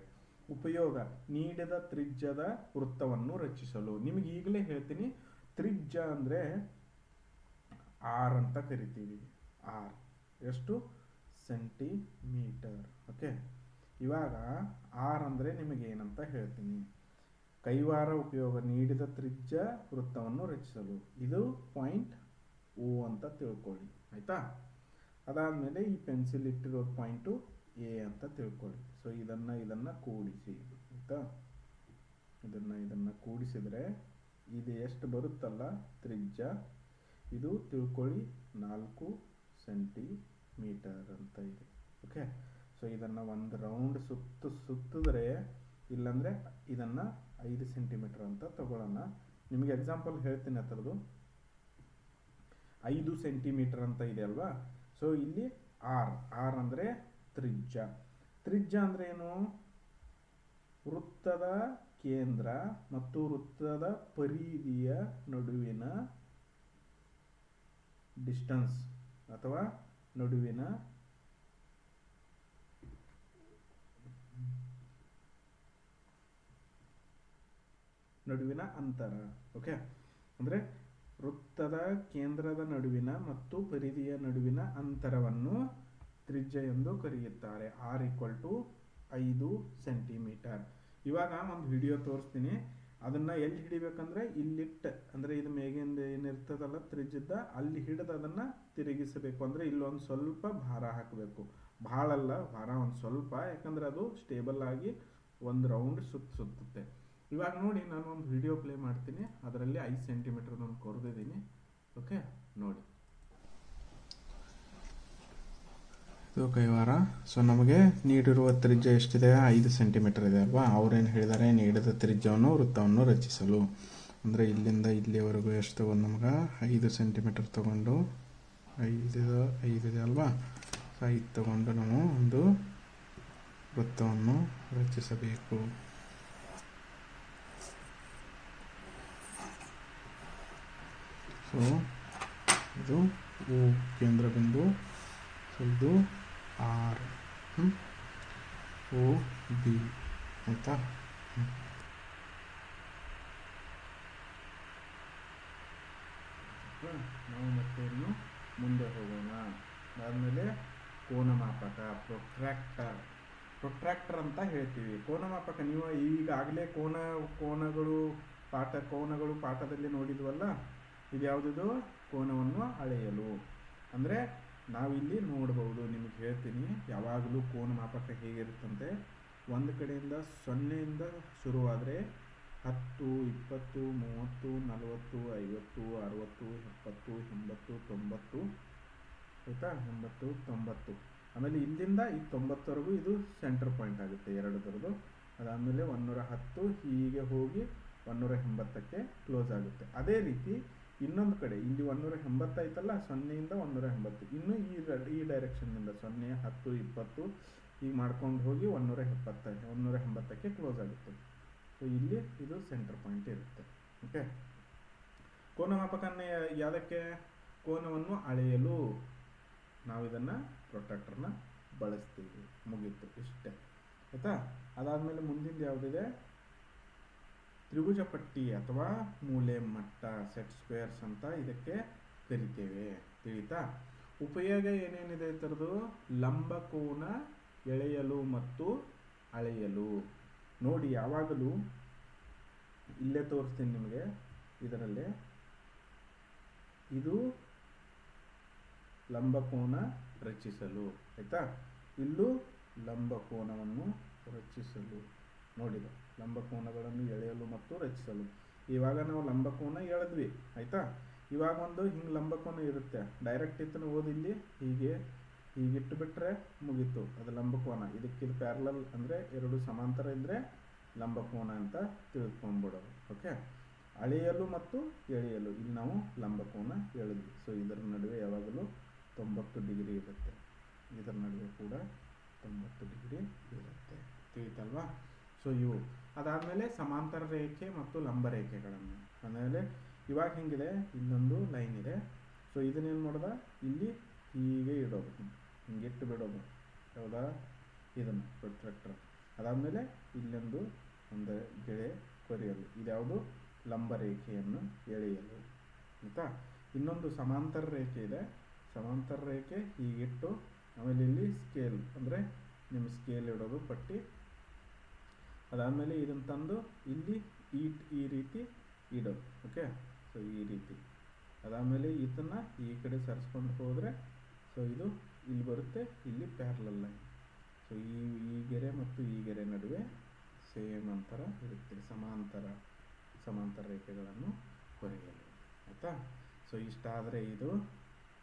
ಉಪಯೋಗ ನೀಡಿದ ತ್ರಿಜ್ಯದ ವೃತ್ತವನ್ನು ರಚಿಸಲು. ನಿಮಗೆ ಈಗಲೇ ಹೇಳ್ತೀನಿ, ತ್ರಿಜ್ಯ ಅಂದರೆ ಆರ್ ಅಂತ ಕರಿತೀವಿ. ಆರ್. ಎಷ್ಟು? ಸೆಂಟಿಮೀಟರ್. ಓಕೆ? ಇವಾಗ ಆರ್ ಅಂದರೆ ನಿಮಗೆ ಏನಂತ ಹೇಳ್ತೀನಿ. ಕೈವಾರ ಉಪಯೋಗ ನೀಡಿದ ತ್ರಿಜ್ಯ ವೃತ್ತವನ್ನು ರಚಿಸಲು. ಇದು ಪಾಯಿಂಟ್ ಓ ಅಂತ ತಿಳ್ಕೊಳ್ಳಿ. ಆಯಿತಾ? ಅದಾದಮೇಲೆ ಈ ಪೆನ್ಸಿಲ್ ಇಟ್ಟಿರೋ ಪಾಯಿಂಟು ಎ ಅಂತ ತಿಳ್ಕೊಳ್ಳಿ. ಸೊ ಇದನ್ನು ಇದನ್ನು ಕೂಡಿಸಿ, ಆಯಿತಾ? ಇದನ್ನು ಇದನ್ನು ಕೂಡಿಸಿದರೆ ಇದು ಎಷ್ಟು ಬರುತ್ತಲ್ಲ? ತ್ರಿಜ್ಯ. ಇದು ತಿಳ್ಕೊಳ್ಳಿ, ನಾಲ್ಕು ಸೆಂಟಿಮೀಟರ್ ಅಂತ ಇದೆ. ಓಕೆ ಸೊ ಇದನ್ನು ಒಂದು ರೌಂಡ್ ಸುತ್ತ, ಸುತ್ತಿದ್ರೆ ಇಲ್ಲಾಂದರೆ ಇದನ್ನು ಐದು ಸೆಂಟಿಮೀಟರ್ ಅಂತ ತಗೊಳ್ಳೋಣ. ನಿಮಗೆ ಎಕ್ಸಾಂಪಲ್ ಹೇಳ್ತೀನಿ ಥರದ್ದು ಐದು ಸೆಂಟಿಮೀಟರ್ ಅಂತ ಇದೆ ಅಲ್ವಾ? ಸೊ ಇಲ್ಲಿ ಆರ್ ಆರ್ ಅಂದರೆ ತ್ರಿಜ್ಯ. ತ್ರಿಜ್ಯ ಅಂದ್ರೆ ಏನು? ವೃತ್ತದ ಕೇಂದ್ರ ಮತ್ತು ವೃತ್ತದ ಪರಿಧಿಯ ನಡುವಿನ ಡಿಸ್ಟೆನ್ಸ್ ಅಥವಾ ನಡುವಿನ ನಡುವಿನ ಅಂತರ. ಓಕೆ ಅಂದರೆ ವೃತ್ತದ ಕೇಂದ್ರದ ನಡುವಿನ ಮತ್ತು ಪರಿಧಿಯ ನಡುವಿನ ಅಂತರವನ್ನು ತ್ರಿಜ್ಯ ಎಂದು ಕರೆಯುತ್ತಾರೆ. ಆರ್ ಈಕ್ವಲ್ ಟು ಐದು ಸೆಂಟಿಮೀಟರ್ ಇವಾಗ ಒಂದು ವಿಡಿಯೋ ತೋರಿಸ್ತೀನಿ. ಅದನ್ನು ಎಲ್ಲಿ ಹಿಡಿಬೇಕಂದ್ರೆ ಇಲ್ಲಿಟ್ಟು, ಅಂದರೆ ಇದು ಮೇಗಿಂದ ಏನಿರ್ತದಲ್ಲ ತ್ರಿಜ್ಯದ, ಅಲ್ಲಿ ಹಿಡಿದು ಅದನ್ನ ತಿರುಗಿಸಬೇಕು. ಅಂದರೆ ಇಲ್ಲೊಂದು ಸ್ವಲ್ಪ ಭಾರ ಹಾಕಬೇಕು. ಭಾಳಲ್ಲ, ಭಾರ ಒಂದು ಸ್ವಲ್ಪ, ಯಾಕಂದ್ರೆ ಅದು ಸ್ಟೇಬಲ್ ಆಗಿ ಒಂದು ರೌಂಡ್ ಸುತ್ತ ಸುತ್ತುತ್ತೆ. ಇವಾಗ ನೋಡಿ, ನಾನು ಒಂದು ವಿಡಿಯೋ ಪ್ಲೇ ಮಾಡ್ತೀನಿ. ಅದರಲ್ಲಿ ಐದು ನಾನು ಕೊರೆದಿದ್ದೀನಿ. ಓಕೆ ನೋಡಿ. ಇದು ಕೈವಾರ. ಸೊ ನಮಗೆ ನೀಡಿರುವ ತ್ರಿಜ್ಯ ಎಷ್ಟಿದೆ? ಐದು ಸೆಂಟಿಮೀಟರ್ ಇದೆ ಅಲ್ವಾ? ಅವ್ರೇನು ಹೇಳಿದ್ದಾರೆ ನೀಡಿದ ತ್ರಿಜ್ಯವನ್ನು ವೃತ್ತವನ್ನು ರಚಿಸಲು. ಅಂದರೆ ಇಲ್ಲಿಂದ ಇಲ್ಲಿವರೆಗೂ ಎಷ್ಟು ತಗೊಂಡು ನಮ್ಗೆ? ಐದು ಸೆಂಟಿಮೀಟರ್ ತಗೊಂಡು ಐದು ಐದು ಇದೆ ಅಲ್ವಾ? ಸೊ ಐದು ತಗೊಂಡು ನಾವು ಒಂದು ವೃತ್ತವನ್ನು ರಚಿಸಬೇಕು. ಸೊ ಇದು ಕೇಂದ್ರ ಬಿಂದು ಸೊ ಇದು ಆರ್. ಓ, ಬಿ. ಆಯಿತಾ? ನಾವು ಮತ್ತೆ ಇನ್ನು ಮುಂದೆ ಹೋಗೋಣ. ಅದಾದಮೇಲೆ ಕೋನಮಾಪಕ, ಪ್ರೊಟ್ರಾಕ್ಟರ್. ಪ್ರೊಟ್ರಾಕ್ಟರ್ ಅಂತ ಹೇಳ್ತೀವಿ. ಕೋನಮಾಪಕ, ನೀವು ಈಗಾಗಲೇ ಕೋನ, ಕೋನಗಳು, ಪಾಠ, ಕೋನಗಳು ಪಾಠದಲ್ಲಿ ನೋಡಿದ್ವಲ್ಲ? ಇದು ಯಾವುದಿದು ಕೋನವನ್ನು ಅಳೆಯಲು. ಅಂದರೆ ನಾವಿಲ್ಲಿ ನೋಡಬಹುದು ನಿಮಗೆ ಹೇಳ್ತೀನಿ, ಯಾವಾಗಲೂ ಕೋನ ಮಾಪಕ ಹೇಗಿರುತ್ತಂತೆ, ಒಂದು ಕಡೆಯಿಂದ ಸೊನ್ನೆಯಿಂದ ಶುರುವಾದರೆ ಹತ್ತು, ಇಪ್ಪತ್ತು, ಮೂವತ್ತು, ನಲವತ್ತು, ಐವತ್ತು, ಅರವತ್ತು, ಎಪ್ಪತ್ತು, ಎಂಬತ್ತು, ತೊಂಬತ್ತು, ಆಯಿತಾ? ಎಂಬತ್ತು ತೊಂಬತ್ತು. ಆಮೇಲೆ ಇಲ್ಲಿಂದ ಈ ತೊಂಬತ್ತವರೆಗೂ ಇದು ಸೆಂಟರ್ ಪಾಯಿಂಟ್ ಆಗುತ್ತೆ ಎರಡರದ್ದು ಅದಾದಮೇಲೆ ಒಂದೂರ ಹತ್ತು ಹೀಗೆ ಹೋಗಿ ಒಂದೂರ ಎಂಬತ್ತಕ್ಕೆ ಕ್ಲೋಸ್ ಆಗುತ್ತೆ. ಅದೇ ರೀತಿ ಇನ್ನೊಂದು ಕಡೆ, ಇಲ್ಲಿ ಒಂದೂರ ಎಂಬತ್ತೈತಲ್ಲ ಸೊನ್ನೆಯಿಂದ ಒಂದೂರ ಎಂಬತ್ತು. ಇನ್ನು ಈ ಈ ಡೈರೆಕ್ಷನ್ನಿಂದ ಸೊನ್ನೆ, ಹತ್ತು, ಇಪ್ಪತ್ತು ಈಗ ಮಾಡ್ಕೊಂಡು ಹೋಗಿ ಒಂದೂರ ಎಪ್ಪತ್ತ ಒಂದೂರ ಎಂಬತ್ತಕ್ಕೆ ಕ್ಲೋಸ್ ಆಗುತ್ತೆ. ಸೊ ಇಲ್ಲಿ ಇದು ಸೆಂಟರ್ ಪಾಯಿಂಟ್ ಇರುತ್ತೆ. ಓಕೆ ಕೋನಮಾಪಕನ ಯಾವುದಕ್ಕೆ? ಕೋನವನ್ನು ಅಳೆಯಲು ನಾವು ಇದನ್ನು ಪ್ರೊಟ್ರಾಕ್ಟರ್ನ ಬಳಸ್ತೀವಿ. ಮುಗೀತು, ಇಷ್ಟೇ. ಆಯಿತಾ? ಅದಾದಮೇಲೆ ಮುಂದಿನ ಯಾವುದಿದೆ? ತ್ರಿಭುಜ ಪಟ್ಟಿ ಅಥವಾ ಮೂಲೆ ಮಟ್ಟ ಸೆಟ್ ಸ್ಕ್ವೇರ್ಸ್ ಅಂತ ಇದಕ್ಕೆ ಕರಿತೇವೆ. ತಿಳಿತಾ? ಉಪಯೋಗ ಏನೇನಿದೆ ಥರದ್ದು? ಲಂಬಕೋನ ಎಳೆಯಲು ಮತ್ತು ಅಳೆಯಲು. ನೋಡಿ, ಯಾವಾಗಲೂ ಇಲ್ಲೇ ತೋರಿಸ್ತೀನಿ ನಿಮಗೆ ಇದರಲ್ಲಿ. ಇದು ಲಂಬಕೋನ ರಚಿಸಲು, ಆಯ್ತಾ? ಇಲ್ಲೂ ಲಂಬಕೋನವನ್ನು ರಚಿಸಲು. ನೋಡಿದ. ಲಂಬಕೋನಗಳನ್ನು ಎಳೆಯಲು ಮತ್ತು ರಚಿಸಲು. ಇವಾಗ ನಾವು ಲಂಬಕೋನ ಎಳೆದ್ವಿ, ಆಯಿತಾ? ಇವಾಗ ಒಂದು ಹಿಂಗೆ ಲಂಬಕೋನ ಇರುತ್ತೆ. ಡೈರೆಕ್ಟ್ ಇತ್ತನ ಓದಿಲ್ಲಿ ಹೀಗೆ ಹೀಗಿಟ್ಟು ಬಿಟ್ರೆ ಮುಗೀತು. ಅದು ಲಂಬಕೋನ ಇದಕ್ಕಿದು ಪ್ಯಾರಲಲ್ ಅಂದರೆ ಎರಡು ಸಮಾಂತರ ಇದ್ದರೆ ಲಂಬಕೋನ ಅಂತ ತಿಳ್ಕೊಂಡ್ಬಿಡೋದು ಓಕೆ? ಅಳೆಯಲು ಮತ್ತು ಎಳೆಯಲು. ಇಲ್ಲಿ ನಾವು ಲಂಬಕೋನ ಎಳೆದ್ವಿ. ಸೊ ಇದರ ನಡುವೆ ಯಾವಾಗಲೂ ತೊಂಬತ್ತು ಡಿಗ್ರಿ ಇರುತ್ತೆ. ಇದರ ನಡುವೆ ಕೂಡ ತೊಂಬತ್ತು ಡಿಗ್ರಿ ಇರುತ್ತೆ. ತಿಳಿತಲ್ವಾ? ಸೊ ಇವು. ಅದಾದಮೇಲೆ ಸಮಾಂತರ ರೇಖೆ ಮತ್ತು ಲಂಬ ರೇಖೆಗಳನ್ನು. ಆಮೇಲೆ ಇವಾಗ ಹೆಂಗಿದೆ? ಇನ್ನೊಂದು ಲೈನ್ ಇದೆ. ಸೊ ಇದನ್ನೇನು ಮಾಡೋದ? ಇಲ್ಲಿ ಹೀಗೆ ಇಡೋದು. ಹಿಂಗೆ ಇಟ್ಟು ಬಿಡೋದು. ಹೌದಾ? ಇದನ್ನು ಪ್ರೊಟ್ರಾಕ್ಟರ್ ಅದಾದಮೇಲೆ ಇಲ್ಲೊಂದು ಒಂದು ಗೆಳೆ ಕೊರೆಯಲು. ಇದ್ಯಾವುದು? ಲಂಬ ರೇಖೆಯನ್ನು ಎಳೆಯಲು. ಆಯಿತಾ? ಇನ್ನೊಂದು ಸಮಾಂತರ ರೇಖೆ ಇದೆ. ಸಮಾಂತರ ರೇಖೆ ಹೀಗಿಟ್ಟು ಆಮೇಲೆ ಇಲ್ಲಿ ಸ್ಕೇಲ್ ಅಂದರೆ ನಿಮ್ಮ ಸ್ಕೇಲ್ ಇಡೋದು ಪಟ್ಟಿ. ಅದಾದಮೇಲೆ ಇದನ್ನು ತಂದು ಇಲ್ಲಿ ಈ ಈ ರೀತಿ ಇಡೋದು ಓಕೆ ಸೊ ಈ ರೀತಿ. ಅದಾದಮೇಲೆ ಇದನ್ನು ಈ ಕಡೆ ಸರಿಸ್ಕೊಂಡು ಹೋದರೆ ಸೊ ಇದು ಇಲ್ಲಿ ಬರುತ್ತೆ, ಇಲ್ಲಿ ಪ್ಯಾರಲಲ್ ಲೈನ್ ಸೊ ಈ ಈ ಗೆರೆ ಮತ್ತು ಈ ಗೆರೆ ನಡುವೆ ಸೇಮ್ ಅಂತರ ಇರುತ್ತೆ, ಸಮಾಂತರ ಸಮಾಂತರ ರೇಖೆಗಳನ್ನು ಕೊರೆಯಲು. ಆಯಿತಾ? ಸೊ ಇಷ್ಟಾದರೆ ಇದು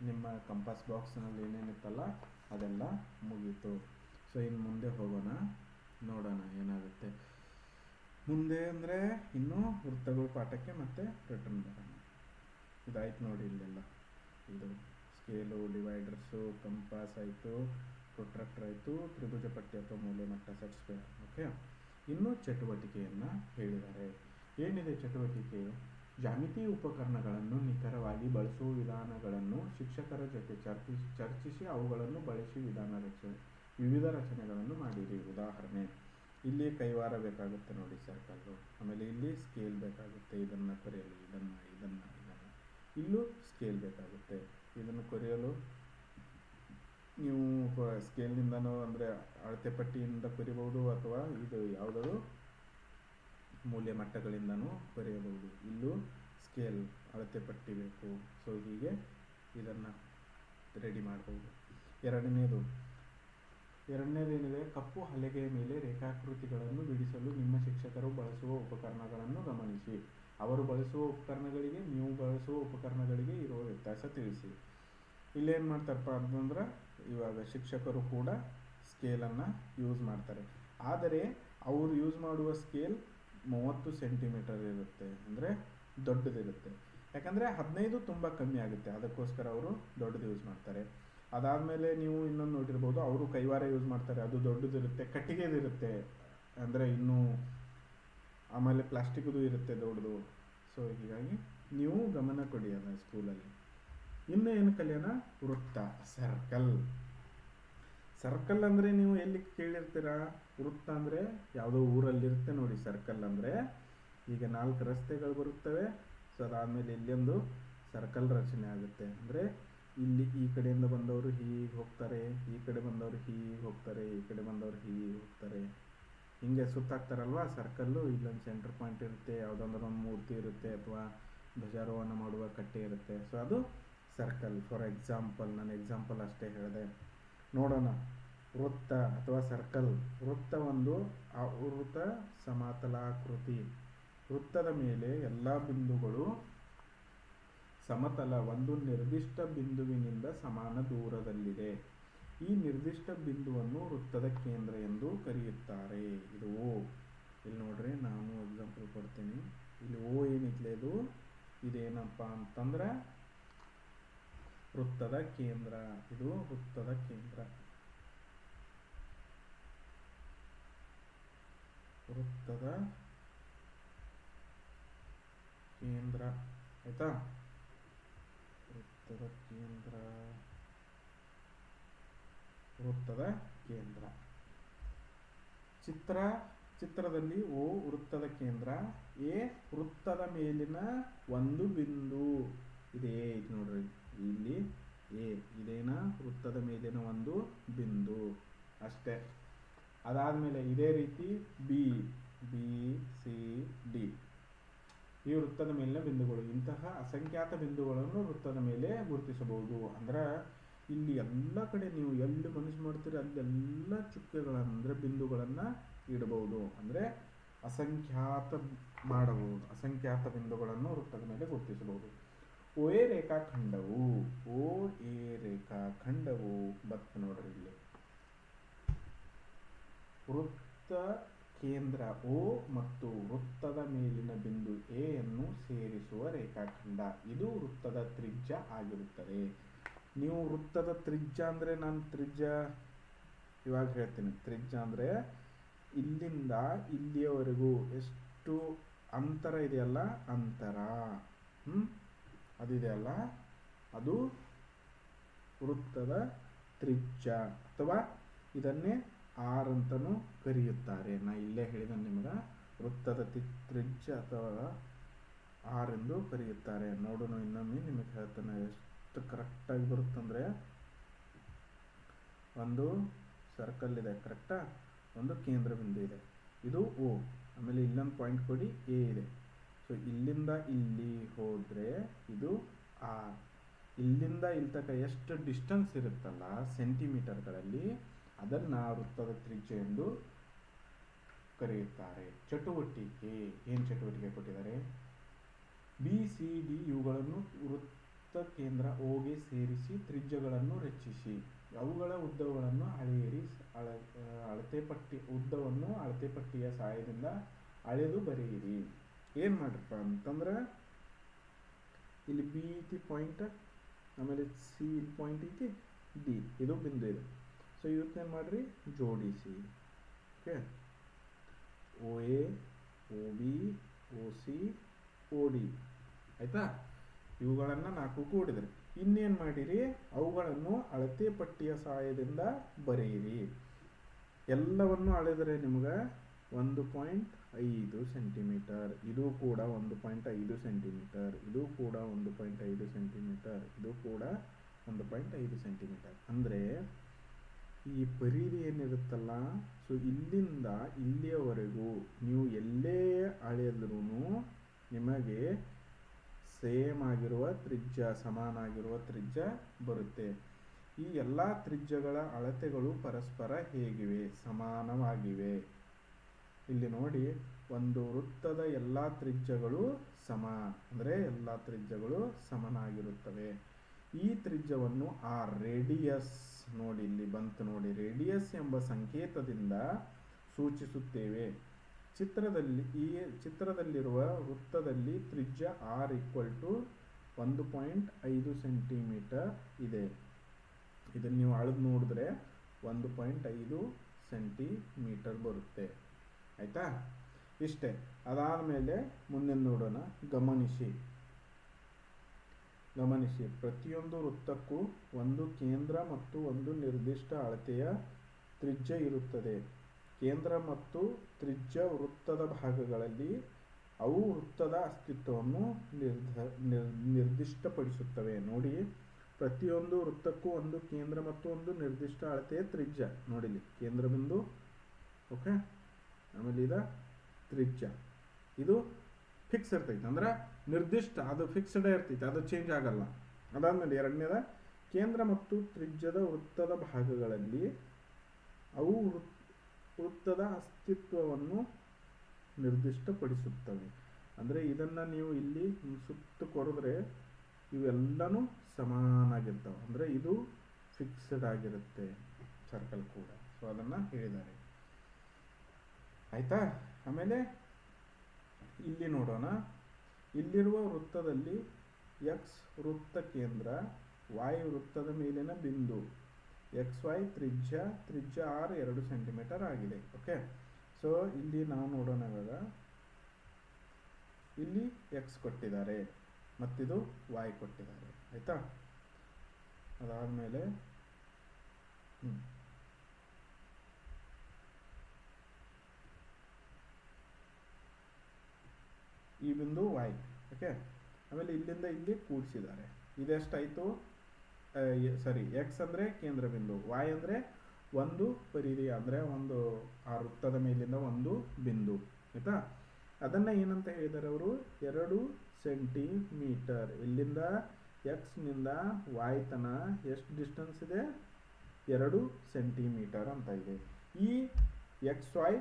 ನಿಮ್ಮ ಕಂಪಾಸ್ ಬಾಕ್ಸ್ನಲ್ಲಿ ಏನೇನಿತ್ತಲ್ಲ, ಅದೆಲ್ಲ ಮುಗೀತು. ಸೊ ಇನ್ನು ಮುಂದೆ ಹೋಗೋಣ. ನೋಡೋಣ ಏನಾಗುತ್ತೆ. ಮುಂದೆ ಅಂದರೆ ಇನ್ನೂ ವೃತ್ತಗಳು ಪಾಠಕ್ಕೆ ಮತ್ತೆ ರಿಟರ್ನ್ ಬರೋಣ. ಇದಾಯ್ತು ನೋಡಿ ಇಲ್ಲೆಲ್ಲ. ಇದು ಸ್ಕೇಲು ಡಿವೈಡರ್ಸು ಕಂಪಾಸ್ ಆಯಿತು ಪ್ರೊಟ್ರಾಕ್ಟರ್ ಆಯಿತು, ತ್ರಿಭುಜ ಪಟ್ಟಿ ಅಥವಾ ಮೂಲೆ ಮಟ್ಟ ಸೆಟ್ ಸ್ಕ್ವೇರ್ ಓಕೆ ಇನ್ನು ಚಟುವಟಿಕೆಯನ್ನು ಹೇಳಿದ್ದಾರೆ. ಏನಿದೆ ಚಟುವಟಿಕೆ? ಜಾಮಿತಿ ಉಪಕರಣಗಳನ್ನು ನಿಖರವಾಗಿ ಬಳಸುವ ವಿಧಾನಗಳನ್ನು ಶಿಕ್ಷಕರ ಜೊತೆ ಚರ್ಚಿಸಿ ಚರ್ಚಿಸಿ ಅವುಗಳನ್ನು ಬಳಸಿ ವಿಧಾನ ರಚನೆ ವಿವಿಧ ರಚನೆಗಳನ್ನು ಮಾಡಿರಿ ಉದಾಹರಣೆ, ಇಲ್ಲಿ ಕೈವಾರ ಬೇಕಾಗುತ್ತೆ ನೋಡಿ ಸರ್ಕಲ್ಲು, ಆಮೇಲೆ ಇಲ್ಲಿ ಸ್ಕೇಲ್ ಬೇಕಾಗುತ್ತೆ, ಇದನ್ನು ಕೊರೆಯಲು, ಇದನ್ನು ಇದನ್ನು ಇದನ್ನು. ಇಲ್ಲೂ ಸ್ಕೇಲ್ ಬೇಕಾಗುತ್ತೆ. ಇದನ್ನು ಕೊರೆಯಲು ನೀವು ಸ್ಕೇಲ್ನಿಂದನೂ ಅಂದರೆ ಅಳತೆ ಪಟ್ಟಿಯಿಂದ ಕೊರಿಬಹುದು ಅಥವಾ ಇದು ಯಾವುದಾದ್ರು ಮಟ್ಟಗಳಿಂದನೂ ಕೊರೆಯಬಹುದು. ಇಲ್ಲೂ ಸ್ಕೇಲ್ ಅಳತೆ ಪಟ್ಟಿ ಬೇಕು. ಸೊ ಹೀಗೆ ಇದನ್ನು ರೆಡಿ ಮಾಡಬಹುದು ಎರಡನೇದು ಎರಡನೇದು ಏನಿದೆ ಕಪ್ಪು ಹಲಗೆಯ ಮೇಲೆ ರೇಖಾಕೃತಿಗಳನ್ನು ಬಿಡಿಸಲು ನಿಮ್ಮ ಶಿಕ್ಷಕರು ಬಳಸುವ ಉಪಕರಣಗಳನ್ನು ಗಮನಿಸಿ. ಅವರು ಬಳಸುವ ಉಪಕರಣಗಳಿಗೆ, ನೀವು ಬಳಸುವ ಉಪಕರಣಗಳಿಗೆ ಇರುವ ವ್ಯತ್ಯಾಸ ತಿಳಿಸಿ. ಇಲ್ಲೇನು ಮಾಡ್ತಾರಪ್ಪ ಅಂತಂದ್ರೆ, ಇವಾಗ ಶಿಕ್ಷಕರು ಕೂಡ ಸ್ಕೇಲನ್ನು ಯೂಸ್ ಮಾಡ್ತಾರೆ. ಆದರೆ, ಅವರು ಯೂಸ್ ಮಾಡುವ ಸ್ಕೇಲ್ ಮೂವತ್ತು ಸೆಂಟಿಮೀಟರ್ ಇರುತ್ತೆ, ಅಂದರೆ ದೊಡ್ಡದಿರುತ್ತೆ. ಯಾಕಂದರೆ ಹದಿನೈದು ತುಂಬ ಕಮ್ಮಿ ಆಗುತ್ತೆ, ಅದಕ್ಕೋಸ್ಕರ ಅವರು ದೊಡ್ಡದು ಯೂಸ್ ಮಾಡ್ತಾರೆ. ಅದಾದಮೇಲೆ ನೀವು ಇನ್ನೊಂದು ನೋಡಿರ್ಬೋದು, ಅವರು ಕೈವಾರ ಯೂಸ್ ಮಾಡ್ತಾರೆ, ಅದು ದೊಡ್ಡದಿರುತ್ತೆ, ಕಟ್ಟಿಗೆದಿರುತ್ತೆ, ಅಂದರೆ ಇನ್ನೂ ಆಮೇಲೆ ಪ್ಲಾಸ್ಟಿಕ್ದು ಇರುತ್ತೆ ದೊಡ್ಡದು. ಸೊ ಹೀಗಾಗಿ ನೀವು ಗಮನ ಕೊಡಿ ಅದ ಸ್ಕೂಲಲ್ಲಿ. ಇನ್ನು ಏನು ಕಲಿಯೋಣ? ವೃತ್ತ ಸರ್ಕಲ್ ಸರ್ಕಲ್ ಅಂದರೆ ನೀವು ಎಲ್ಲಿ ಕೇಳಿರ್ತೀರಾ? ವೃತ್ತ ಅಂದರೆ ಯಾವುದೋ ಊರಲ್ಲಿರುತ್ತೆ ನೋಡಿ ಸರ್ಕಲ್ ಅಂದರೆ. ಈಗ ನಾಲ್ಕು ರಸ್ತೆಗಳು ಬರುತ್ತವೆ. ಸೊ ಅದಾದಮೇಲೆ ಇಲ್ಲೊಂದು ಸರ್ಕಲ್ ರಚನೆ ಆಗುತ್ತೆ. ಅಂದರೆ ಇಲ್ಲಿ ಈ ಕಡೆಯಿಂದ ಬಂದವರು ಹೀಗೆ ಹೋಗ್ತಾರೆ, ಈ ಕಡೆ ಬಂದವರು ಹೀಗೆ ಹೋಗ್ತಾರೆ, ಈ ಕಡೆ ಬಂದವರು ಹೀಗೆ ಹೋಗ್ತಾರೆ. ಹಿಂಗೆ ಸುತ್ತಾಕ್ತಾರಲ್ವಾ ಸರ್ಕಲ್ಲು ಇಲ್ಲೊಂದು ಸೆಂಟರ್ ಪಾಯಿಂಟ್ ಇರುತ್ತೆ, ಯಾವುದಾದ್ರೂ ಒಂದು ಮೂರ್ತಿ ಇರುತ್ತೆ ಅಥವಾ ಧ್ವಜಾರೋಹಣ ಮಾಡುವ ಕಟ್ಟೆ ಇರುತ್ತೆ. ಸೊ ಅದು ಸರ್ಕಲ್ ಫಾರ್ ಎಕ್ಸಾಂಪಲ್ ನಾನು ಎಕ್ಸಾಂಪಲ್ ಅಷ್ಟೇ ಹೇಳಿದೆ. ನೋಡೋಣ. ವೃತ್ತ ಅಥವಾ ಸರ್ಕಲ್ ವೃತ್ತ ಒಂದು ಆವೃತ ಸಮತಲಾಕೃತಿ. ವೃತ್ತದ ಮೇಲೆ ಎಲ್ಲ ಬಿಂದುಗಳು ಸಮತಲ ಒಂದು ನಿರ್ದಿಷ್ಟ ಬಿಂದುವಿನಿಂದ ಸಮಾನ ದೂರದಲ್ಲಿದೆ. ಈ ನಿರ್ದಿಷ್ಟ ಬಿಂದುವನ್ನು ವೃತ್ತದ ಕೇಂದ್ರ ಎಂದು ಕರೆಯುತ್ತಾರೆ. ಇದು ಓ ಇಲ್ಲಿ ನೋಡ್ರಿ, ನಾನು ಎಕ್ಸಾಂಪಲ್ ಕೊಡ್ತೀನಿ. ಇಲ್ಲಿ ಓ ಏನಿತ್ಲೆ ಇದು? ಇದೇನಪ್ಪ ಅಂತಂದ್ರೆ ವೃತ್ತದ ಕೇಂದ್ರ. ಇದು ವೃತ್ತದ ಕೇಂದ್ರ. ವೃತ್ತದ ಕೇಂದ್ರ. ಆಯ್ತಾ? ವೃತ್ತದ ಕೇಂದ್ರ ವೃತ್ತದ ಕೇಂದ್ರ. ಚಿತ್ರ, ಚಿತ್ರದಲ್ಲಿ ಓ ವೃತ್ತದ ಕೇಂದ್ರ, ಎ ವೃತ್ತದ ಮೇಲಿನ ಒಂದು ಬಿಂದು. ಇದೇ ಇದು ನೋಡ್ರಿ, ಇಲ್ಲಿ ಎ ಇದೇನ? ವೃತ್ತದ ಮೇಲಿನ ಒಂದು ಬಿಂದು. ಅಷ್ಟೇ. ಅದಾದಮೇಲೆ ಇದೇ ರೀತಿ ಬಿ ಬಿ, ಸಿ, ಡಿ. ಈ ವೃತ್ತದ ಮೇಲಿನ ಬಿಂದುಗಳು. ಇಂತಹ ಅಸಂಖ್ಯಾತ ಬಿಂದುಗಳನ್ನು ವೃತ್ತದ ಮೇಲೆ ಗುರುತಿಸಬಹುದು. ಅಂದ್ರೆ ಇಲ್ಲಿ ಎಲ್ಲ ಕಡೆ ನೀವು ಎಲ್ಲಿ ಮನಸ್ಸು ಮಾಡ್ತೀರಿ ಅಲ್ಲೆಲ್ಲ ಚುಕ್ಕೆಗಳನ್ನು, ಅಂದರೆ ಬಿಂದುಗಳನ್ನು ಇಡಬಹುದು. ಅಂದರೆ ಅಸಂಖ್ಯಾತ ಮಾಡಬಹುದು. ಅಸಂಖ್ಯಾತ ಬಿಂದುಗಳನ್ನು ವೃತ್ತದ ಮೇಲೆ ಗುರುತಿಸಬಹುದು. ಓ ಎ ರೇಖಾಖಂಡವು, ಓ ಎ ರೇಖಾಖಂಡವು ಬತ್ ನೋಡ್ರಿ ಇಲ್ಲಿ. ವೃತ್ತ ಕೇಂದ್ರ ಓ ಮತ್ತು ವೃತ್ತದ ಮೇಲಿನ ಬಿಂದು ಎ ಅನ್ನು ಸೇರಿಸುವ ರೇಖಾಖಂಡ. ಇದು ವೃತ್ತದ ತ್ರಿಜ್ಯ ಆಗಿರುತ್ತದೆ. ನೀವು ವೃತ್ತದ ತ್ರಿಜ್ಯ ಅಂದರೆ ನಾನು ತ್ರಿಜ್ಯ? ಇವಾಗ ಹೇಳ್ತೀನಿ. ತ್ರಿಜ್ಯ ಅಂದರೆ ಇಲ್ಲಿಂದ ಇಲ್ಲಿಯವರೆಗೂ ಎಷ್ಟು ಅಂತರ ಇದೆಯಲ್ಲ? ಅಂತರ. ಹ್ಞೂ ಅದಿದೆಯಲ್ಲ ಅದು ವೃತ್ತದ ತ್ರಿಜ್ಯ. ಅಥವಾ ಇದನ್ನೇ ಆರ್ ಅಂತಲೂ ಕರೆಯುತ್ತಾರೆ. ನಾ ಇಲ್ಲೇ ಹೇಳಿದ ನಿಮ್ಗೆ. ವೃತ್ತದ ತ್ರಿಜ್ಯ ಅಥವಾ ಆರ್ ಎಂದು ಕರೆಯುತ್ತಾರೆ. ನೋಡೋಣ ಇನ್ನೊಮ್ಮೆ ನಿಮಗೆ ಹೇಳ್ತಾನೆ ಎಷ್ಟು ಕರೆಕ್ಟಾಗಿ ಬರುತ್ತಂದರೆ ಒಂದು ಸರ್ಕಲ್ ಇದೆ ಕರೆಕ್ಟಾ ಒಂದು ಕೇಂದ್ರ ಬಿಂದು ಇದೆ. ಇದು ಓ, ಆಮೇಲೆ ಇಲ್ಲೊಂದು ಪಾಯಿಂಟ್ ಕೊಡಿ, ಎ ಇದೆ. ಸೊ ಇಲ್ಲಿಂದ ಇಲ್ಲಿ ಹೋದರೆ ಇದು ಆರ್. ಇಲ್ಲಿಂದ ಇಲ್ಲಿ ತನಕ ಎಷ್ಟು ಡಿಸ್ಟೆನ್ಸ್ ಇರುತ್ತಲ್ಲ ಸೆಂಟಿಮೀಟರ್ಗಳಲ್ಲಿ ಅದನ್ನು ವೃತ್ತದ ತ್ರಿಜ್ಯ ಎಂದು ಕರೆಯುತ್ತಾರೆ. ಚಟುವಟಿಕೆ, ಏನು ಚಟುವಟಿಕೆ ಕೊಟ್ಟಿದ್ದಾರೆ? ಬಿ ಸಿ ಡಿ ಇವುಗಳನ್ನು ವೃತ್ತ ಕೇಂದ್ರ ಓಗೆ ಸೇರಿಸಿ ತ್ರಿಜ್ಯಗಳನ್ನು ರಚಿಸಿ. ಅವುಗಳ ಉದ್ದಗಳನ್ನು ಅಳೆಯಿರಿ. ಅಳ ಅಳತೆ ಪಟ್ಟಿ, ಉದ್ದವನ್ನು ಅಳತೆ ಪಟ್ಟಿಯ ಸಹಾಯದಿಂದ ಅಳೆದು ಬರೆಯಿರಿ. ಏನು ಮಾಡ್ರಪ್ಪ ಅಂತಂದ್ರೆ, ಇಲ್ಲಿ ಬಿ ಐತಿ ಪಾಯಿಂಟ್ ಆಮೇಲೆ ಸಿ ಪಾಯಿಂಟ್ ಐತಿ ಡಿ ಇದು ಬಿಂದು ಇದೆ. ಸೊ ಇವತ್ತೇನು ಮಾಡಿರಿ? ಜೋಡಿಸಿ okay O A O B O C O D ಆಯಿತಾ? ಇವುಗಳನ್ನು ನಾಲ್ಕು ಕೂಡಿದ್ರಿ. ಇನ್ನೇನು ಮಾಡಿರಿ? ಅವುಗಳನ್ನು ಅಳತೆ ಪಟ್ಟಿಯ ಸಹಾಯದಿಂದ ಬರೆಯಿರಿ. ಎಲ್ಲವನ್ನು ಅಳೆದರೆ ನಿಮ್ಗೆ ಒಂದು ಪಾಯಿಂಟ್ ಐದು ಸೆಂಟಿಮೀಟರ್. ಇದು ಕೂಡ ಒಂದು ಪಾಯಿಂಟ್ ಐದು ಸೆಂಟಿಮೀಟರ್. ಇದು ಕೂಡ ಒಂದು ಪಾಯಿಂಟ್ ಐದು ಸೆಂಟಿಮೀಟರ್. ಇದು ಕೂಡ ಒಂದು ಪಾಯಿಂಟ್ ಐದು ಸೆಂಟಿಮೀಟರ್. ಅಂದರೆ ಈ ಪರಿಧಿ ಏನಿರುತ್ತಲ್ಲ ಸೊ ಇಲ್ಲಿಂದ ಇಲ್ಲಿಯವರೆಗೂ ನೀವು ಎಲ್ಲೇ ಅಳೆದ್ರೂ ನಿಮಗೆ ಸೇಮ್ ಆಗಿರುವ ತ್ರಿಜ್ಯ ಸಮಾನಾಗಿರುವ ತ್ರಿಜ್ಯ ಬರುತ್ತೆ. ಈ ಎಲ್ಲ ತ್ರಿಜ್ಯಗಳ ಅಳತೆಗಳು ಪರಸ್ಪರ ಹೇಗಿವೆ? ಸಮಾನವಾಗಿವೆ. ಇಲ್ಲಿ ನೋಡಿ, ಒಂದು ವೃತ್ತದ ಎಲ್ಲ ತ್ರಿಜ್ಯಗಳು ಸಮ, ಅಂದರೆ ಎಲ್ಲ ತ್ರಿಜ್ಯಗಳು ಸಮನಾಗಿರುತ್ತವೆ. ಈ ತ್ರಿಜ್ಯವನ್ನು ಆ ರೇಡಿಯಸ್ ನೋಡಿ, ಇಲ್ಲಿ ಬಂತು ನೋಡಿ. ರೇಡಿಯಸ್ ಎಂಬ ಸಂಕೇತದಿಂದ ಸೂಚಿಸುತ್ತೇವೆ. ಚಿತ್ರದಲ್ಲಿ ಈ ಚಿತ್ರದಲ್ಲಿರುವ ವೃತ್ತದಲ್ಲಿ ತ್ರಿಜ್ಯ ಆರ್ ಈಕ್ವಲ್ ಟು ಒಂದು ಪಾಯಿಂಟ್ ಐದು ಸೆಂಟಿಮೀಟರ್ ಇದೆ. ಇದನ್ನು ನೀವು ಅಳದು ನೋಡಿದ್ರೆ ಒಂದು ಪಾಯಿಂಟ್ ಐದು ಸೆಂಟಿಮೀಟರ್ ಬರುತ್ತೆ. ಆಯಿತಾ? ಇಷ್ಟೇ. ಅದಾದ ಮೇಲೆ ಮುಂದೆ ನೋಡೋಣ. ಗಮನಿಸಿ. ಗಮನಿಸಿ, ಪ್ರತಿಯೊಂದು ವೃತ್ತಕ್ಕೂ ಒಂದು ಕೇಂದ್ರ ಮತ್ತು ಒಂದು ನಿರ್ದಿಷ್ಟ ಅಳತೆಯ ತ್ರಿಜ್ಯ ಇರುತ್ತದೆ. ಕೇಂದ್ರ ಮತ್ತು ತ್ರಿಜ್ಯ ವೃತ್ತದ ಭಾಗಗಳಲ್ಲಿ ಅವು ವೃತ್ತದ ಅಸ್ತಿತ್ವವನ್ನು ನಿರ್ಧ, ನಿರ್, ನಿರ್ದಿಷ್ಟಪಡಿಸುತ್ತವೆ. ನೋಡಿ, ಪ್ರತಿಯೊಂದು ವೃತ್ತಕ್ಕೂ ಒಂದು ಕೇಂದ್ರ ಮತ್ತು ಒಂದು ನಿರ್ದಿಷ್ಟ ಅಳತೆಯ ತ್ರಿಜ್ಯ. ನೋಡಿಲಿ, ಕೇಂದ್ರ ಬಿಂದು, ಓಕೆ? ಆಮೇಲೆ ಇದ ತ್ರಿಜ್ಯ. ಇದು ಫಿಕ್ಸ್ ಇರ್ತೈತೆ. ಅಂದ್ರೆ ನಿರ್ದಿಷ್ಟ, ಅದು ಫಿಕ್ಸ್ಡ್ ಇರ್ತೈತೆ, ಅದು ಚೇಂಜ್ ಆಗಲ್ಲ. ಅದಾದಮೇಲೆ ಎರಡನೇದ, ಕೇಂದ್ರ ಮತ್ತು ತ್ರಿಜ್ಯದ ವೃತ್ತದ ಭಾಗಗಳಲ್ಲಿ ಅವು ವೃತ್- ವೃತ್ತದ ಅಸ್ತಿತ್ವವನ್ನು ನಿರ್ದಿಷ್ಟಪಡಿಸುತ್ತವೆ. ಅಂದರೆ ಇದನ್ನು ನೀವು ಇಲ್ಲಿ ಸುತ್ತು ಕೊಡಿದ್ರೆ ಇವೆಲ್ಲನೂ ಸಮಾನಾಗಿರ್ತವೆ. ಅಂದರೆ ಇದು ಫಿಕ್ಸ್ಡ್ ಆಗಿರುತ್ತೆ ಸರ್ಕಲ್ ಕೂಡ. ಸೊ ಅದನ್ನು ಹೇಳಿದ್ದಾರೆ. ಆಯಿತಾ? ಆಮೇಲೆ ಇಲ್ಲಿ ನೋಡೋಣ. ಇಲ್ಲಿರುವ ವೃತ್ತದಲ್ಲಿ ಎಕ್ಸ್ ವೃತ್ತ ಕೇಂದ್ರ ವಾಯ್ ವೃತ್ತದ ಮೇಲಿನ ಬಿಂದು. ಎಕ್ಸ್ ವೈ ತ್ರಿಜ್ಯ ತ್ರಿಜ್ಯ ಆರ್ ಎರಡು ಸೆಂಟಿಮೀಟರ್ ಆಗಿದೆ ಓಕೆ ಸೊ ಇಲ್ಲಿ ನಾವು ನೋಡೋಣ ಇವಾಗ. ಇಲ್ಲಿ ಎಕ್ಸ್ ಕೊಟ್ಟಿದ್ದಾರೆ, ಮತ್ತಿದು ವಾಯ್ ಕೊಟ್ಟಿದ್ದಾರೆ, ಆಯಿತಾ? ಅದಾದಮೇಲೆ ಹ್ಞೂ ಈ ಬಿಂದು ವೈ ಓಕೆ ಆಮೇಲೆ ಇಲ್ಲಿಂದ ಇಲ್ಲಿ ಕೂಡಿಸಿದ್ದಾರೆ. ಇದೆಷ್ಟಾಯಿತು ಸಾರಿ ಎಕ್ಸ್ ಅಂದರೆ ಕೇಂದ್ರ ಬಿಂದು ವಾಯ್ ಅಂದರೆ ಒಂದು ಪರಿಧಿ ಅಂದರೆ ಒಂದು, ಆ ವೃತ್ತದ ಮೇಲಿಂದ ಒಂದು ಬಿಂದು, ಆಯಿತಾ? ಅದನ್ನು ಏನಂತ ಹೇಳಿದ್ದಾರೆ ಅವರು? ಎರಡು ಸೆಂಟಿಮೀಟರ್. ಇಲ್ಲಿಂದ ಎಕ್ಸ್ನಿಂದ ವಾಯ್ ತನ ಎಷ್ಟು ಡಿಸ್ಟೆನ್ಸ್ ಇದೆ? ಎರಡು ಸೆಂಟಿಮೀಟರ್ ಅಂತ ಇದೆ. ಈ ಎಕ್ಸ್ ವೈ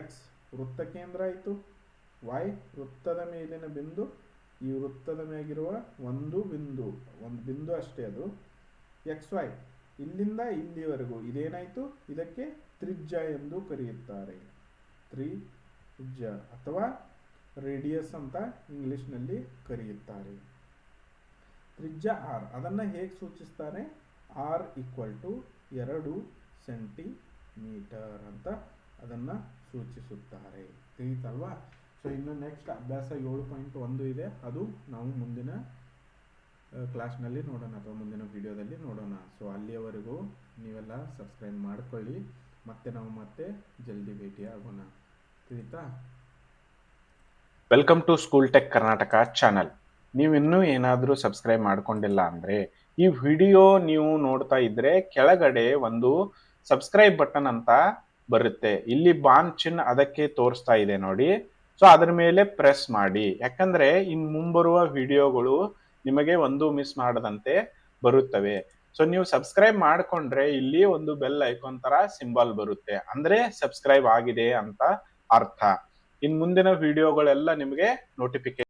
ಎಕ್ಸ್ ವೃತ್ತ ಕೇಂದ್ರ ಆಯಿತು. ವೈ ವೃತ್ತದ ಮೇಲಿನ ಬಿಂದು, ಈ ವೃತ್ತದ ಮೇಗಿರುವ ಒಂದು ಬಿಂದು ಒಂದು ಬಿಂದು ಅಷ್ಟೇ ಅದು ಎಕ್ಸ್ ವೈ ಇಲ್ಲಿಂದ ಇಲ್ಲಿವರೆಗೂ ಇದೇನಾಯಿತು? ಇದಕ್ಕೆ ತ್ರಿಜ್ಯ ಎಂದು ಕರೆಯುತ್ತಾರೆ. ತ್ರಿಜ್ಯ ಅಥವಾ ರೇಡಿಯಸ್ ಅಂತ ಇಂಗ್ಲಿಷ್ನಲ್ಲಿ ಕರೆಯುತ್ತಾರೆ. ತ್ರಿಜ್ಯ ಆರ್ ಅದನ್ನು ಹೇಗೆ ಸೂಚಿಸ್ತಾರೆ? ಆರ್ ಈಕ್ವಲ್ ಟು ಎರಡು ಸೆಂಟಿಮೀಟರ್ ಅಂತ ಅದನ್ನು ಸೂಚಿಸುತ್ತಾರೆ. ತಿಳಿತಲ್ವಾ? ಸೊ ಇನ್ನು ನೆಕ್ಸ್ಟ್ ಅಭ್ಯಾಸ ಏಳು ಪಾಯಿಂಟ್ ಒಂದು ಇದೆ. ಅದು ನಾವು ಮುಂದಿನ ಕ್ಲಾಸ್ನಲ್ಲಿ ನೋಡೋಣ ಅಥವಾ ಮುಂದಿನ ವಿಡಿಯೋದಲ್ಲಿ ನೋಡೋಣ. ಸೊ ಅಲ್ಲಿಯವರೆಗೂ ನೀವೆಲ್ಲ ಸಬ್ಸ್ಕ್ರೈಬ್ ಮಾಡ್ಕೊಳ್ಳಿ. ಮತ್ತೆ ನಾವು ಮತ್ತೆ ಜಲ್ದಿ ಭೇಟಿ ಆಗೋಣ ತಿಳಿತಾ welcome to school tech Karnataka channel ನೀವಿನ್ನೂ ಏನಾದರೂ ಸಬ್ಸ್ಕ್ರೈಬ್ ಮಾಡ್ಕೊಂಡಿಲ್ಲ ಅಂದರೆ, ಈ ವಿಡಿಯೋ ನೀವು ನೋಡ್ತಾ ಇದ್ರೆ ಕೆಳಗಡೆ ಒಂದು ಸಬ್ಸ್ಕ್ರೈಬ್ ಬಟನ್ ಅಂತ ಬರುತ್ತೆ. ಇಲ್ಲಿ ಬಾನ್ ಚಿನ್ ಅದಕ್ಕೆ ತೋರಿಸ್ತಾ ಇದೆ ನೋಡಿ. ಸೊ ಅದರ ಮೇಲೆ ಪ್ರೆಸ್ ಮಾಡಿ. ಯಾಕಂದ್ರೆ, ಇನ್ ಮುಂಬರುವ ವಿಡಿಯೋಗಳು ನಿಮಗೆ ಒಂದು ಮಿಸ್ ಮಾಡದಂತೆ ಬರುತ್ತವೆ. ಸೊ ನೀವು ಸಬ್ಸ್ಕ್ರೈಬ್ ಮಾಡ್ಕೊಂಡ್ರೆ ಇಲ್ಲಿ ಒಂದು ಬೆಲ್ ಐಕಾನ್ ತರ ಸಿಂಬಲ್ ಬರುತ್ತೆ. ಅಂದ್ರೆ ಸಬ್ಸ್ಕ್ರೈಬ್ ಆಗಿದೆ ಅಂತ ಅರ್ಥ. ಇನ್ ಮುಂದಿನ ವಿಡಿಯೋಗಳೆಲ್ಲ ನಿಮಗೆ ನೋಟಿಫಿಕೇಶನ್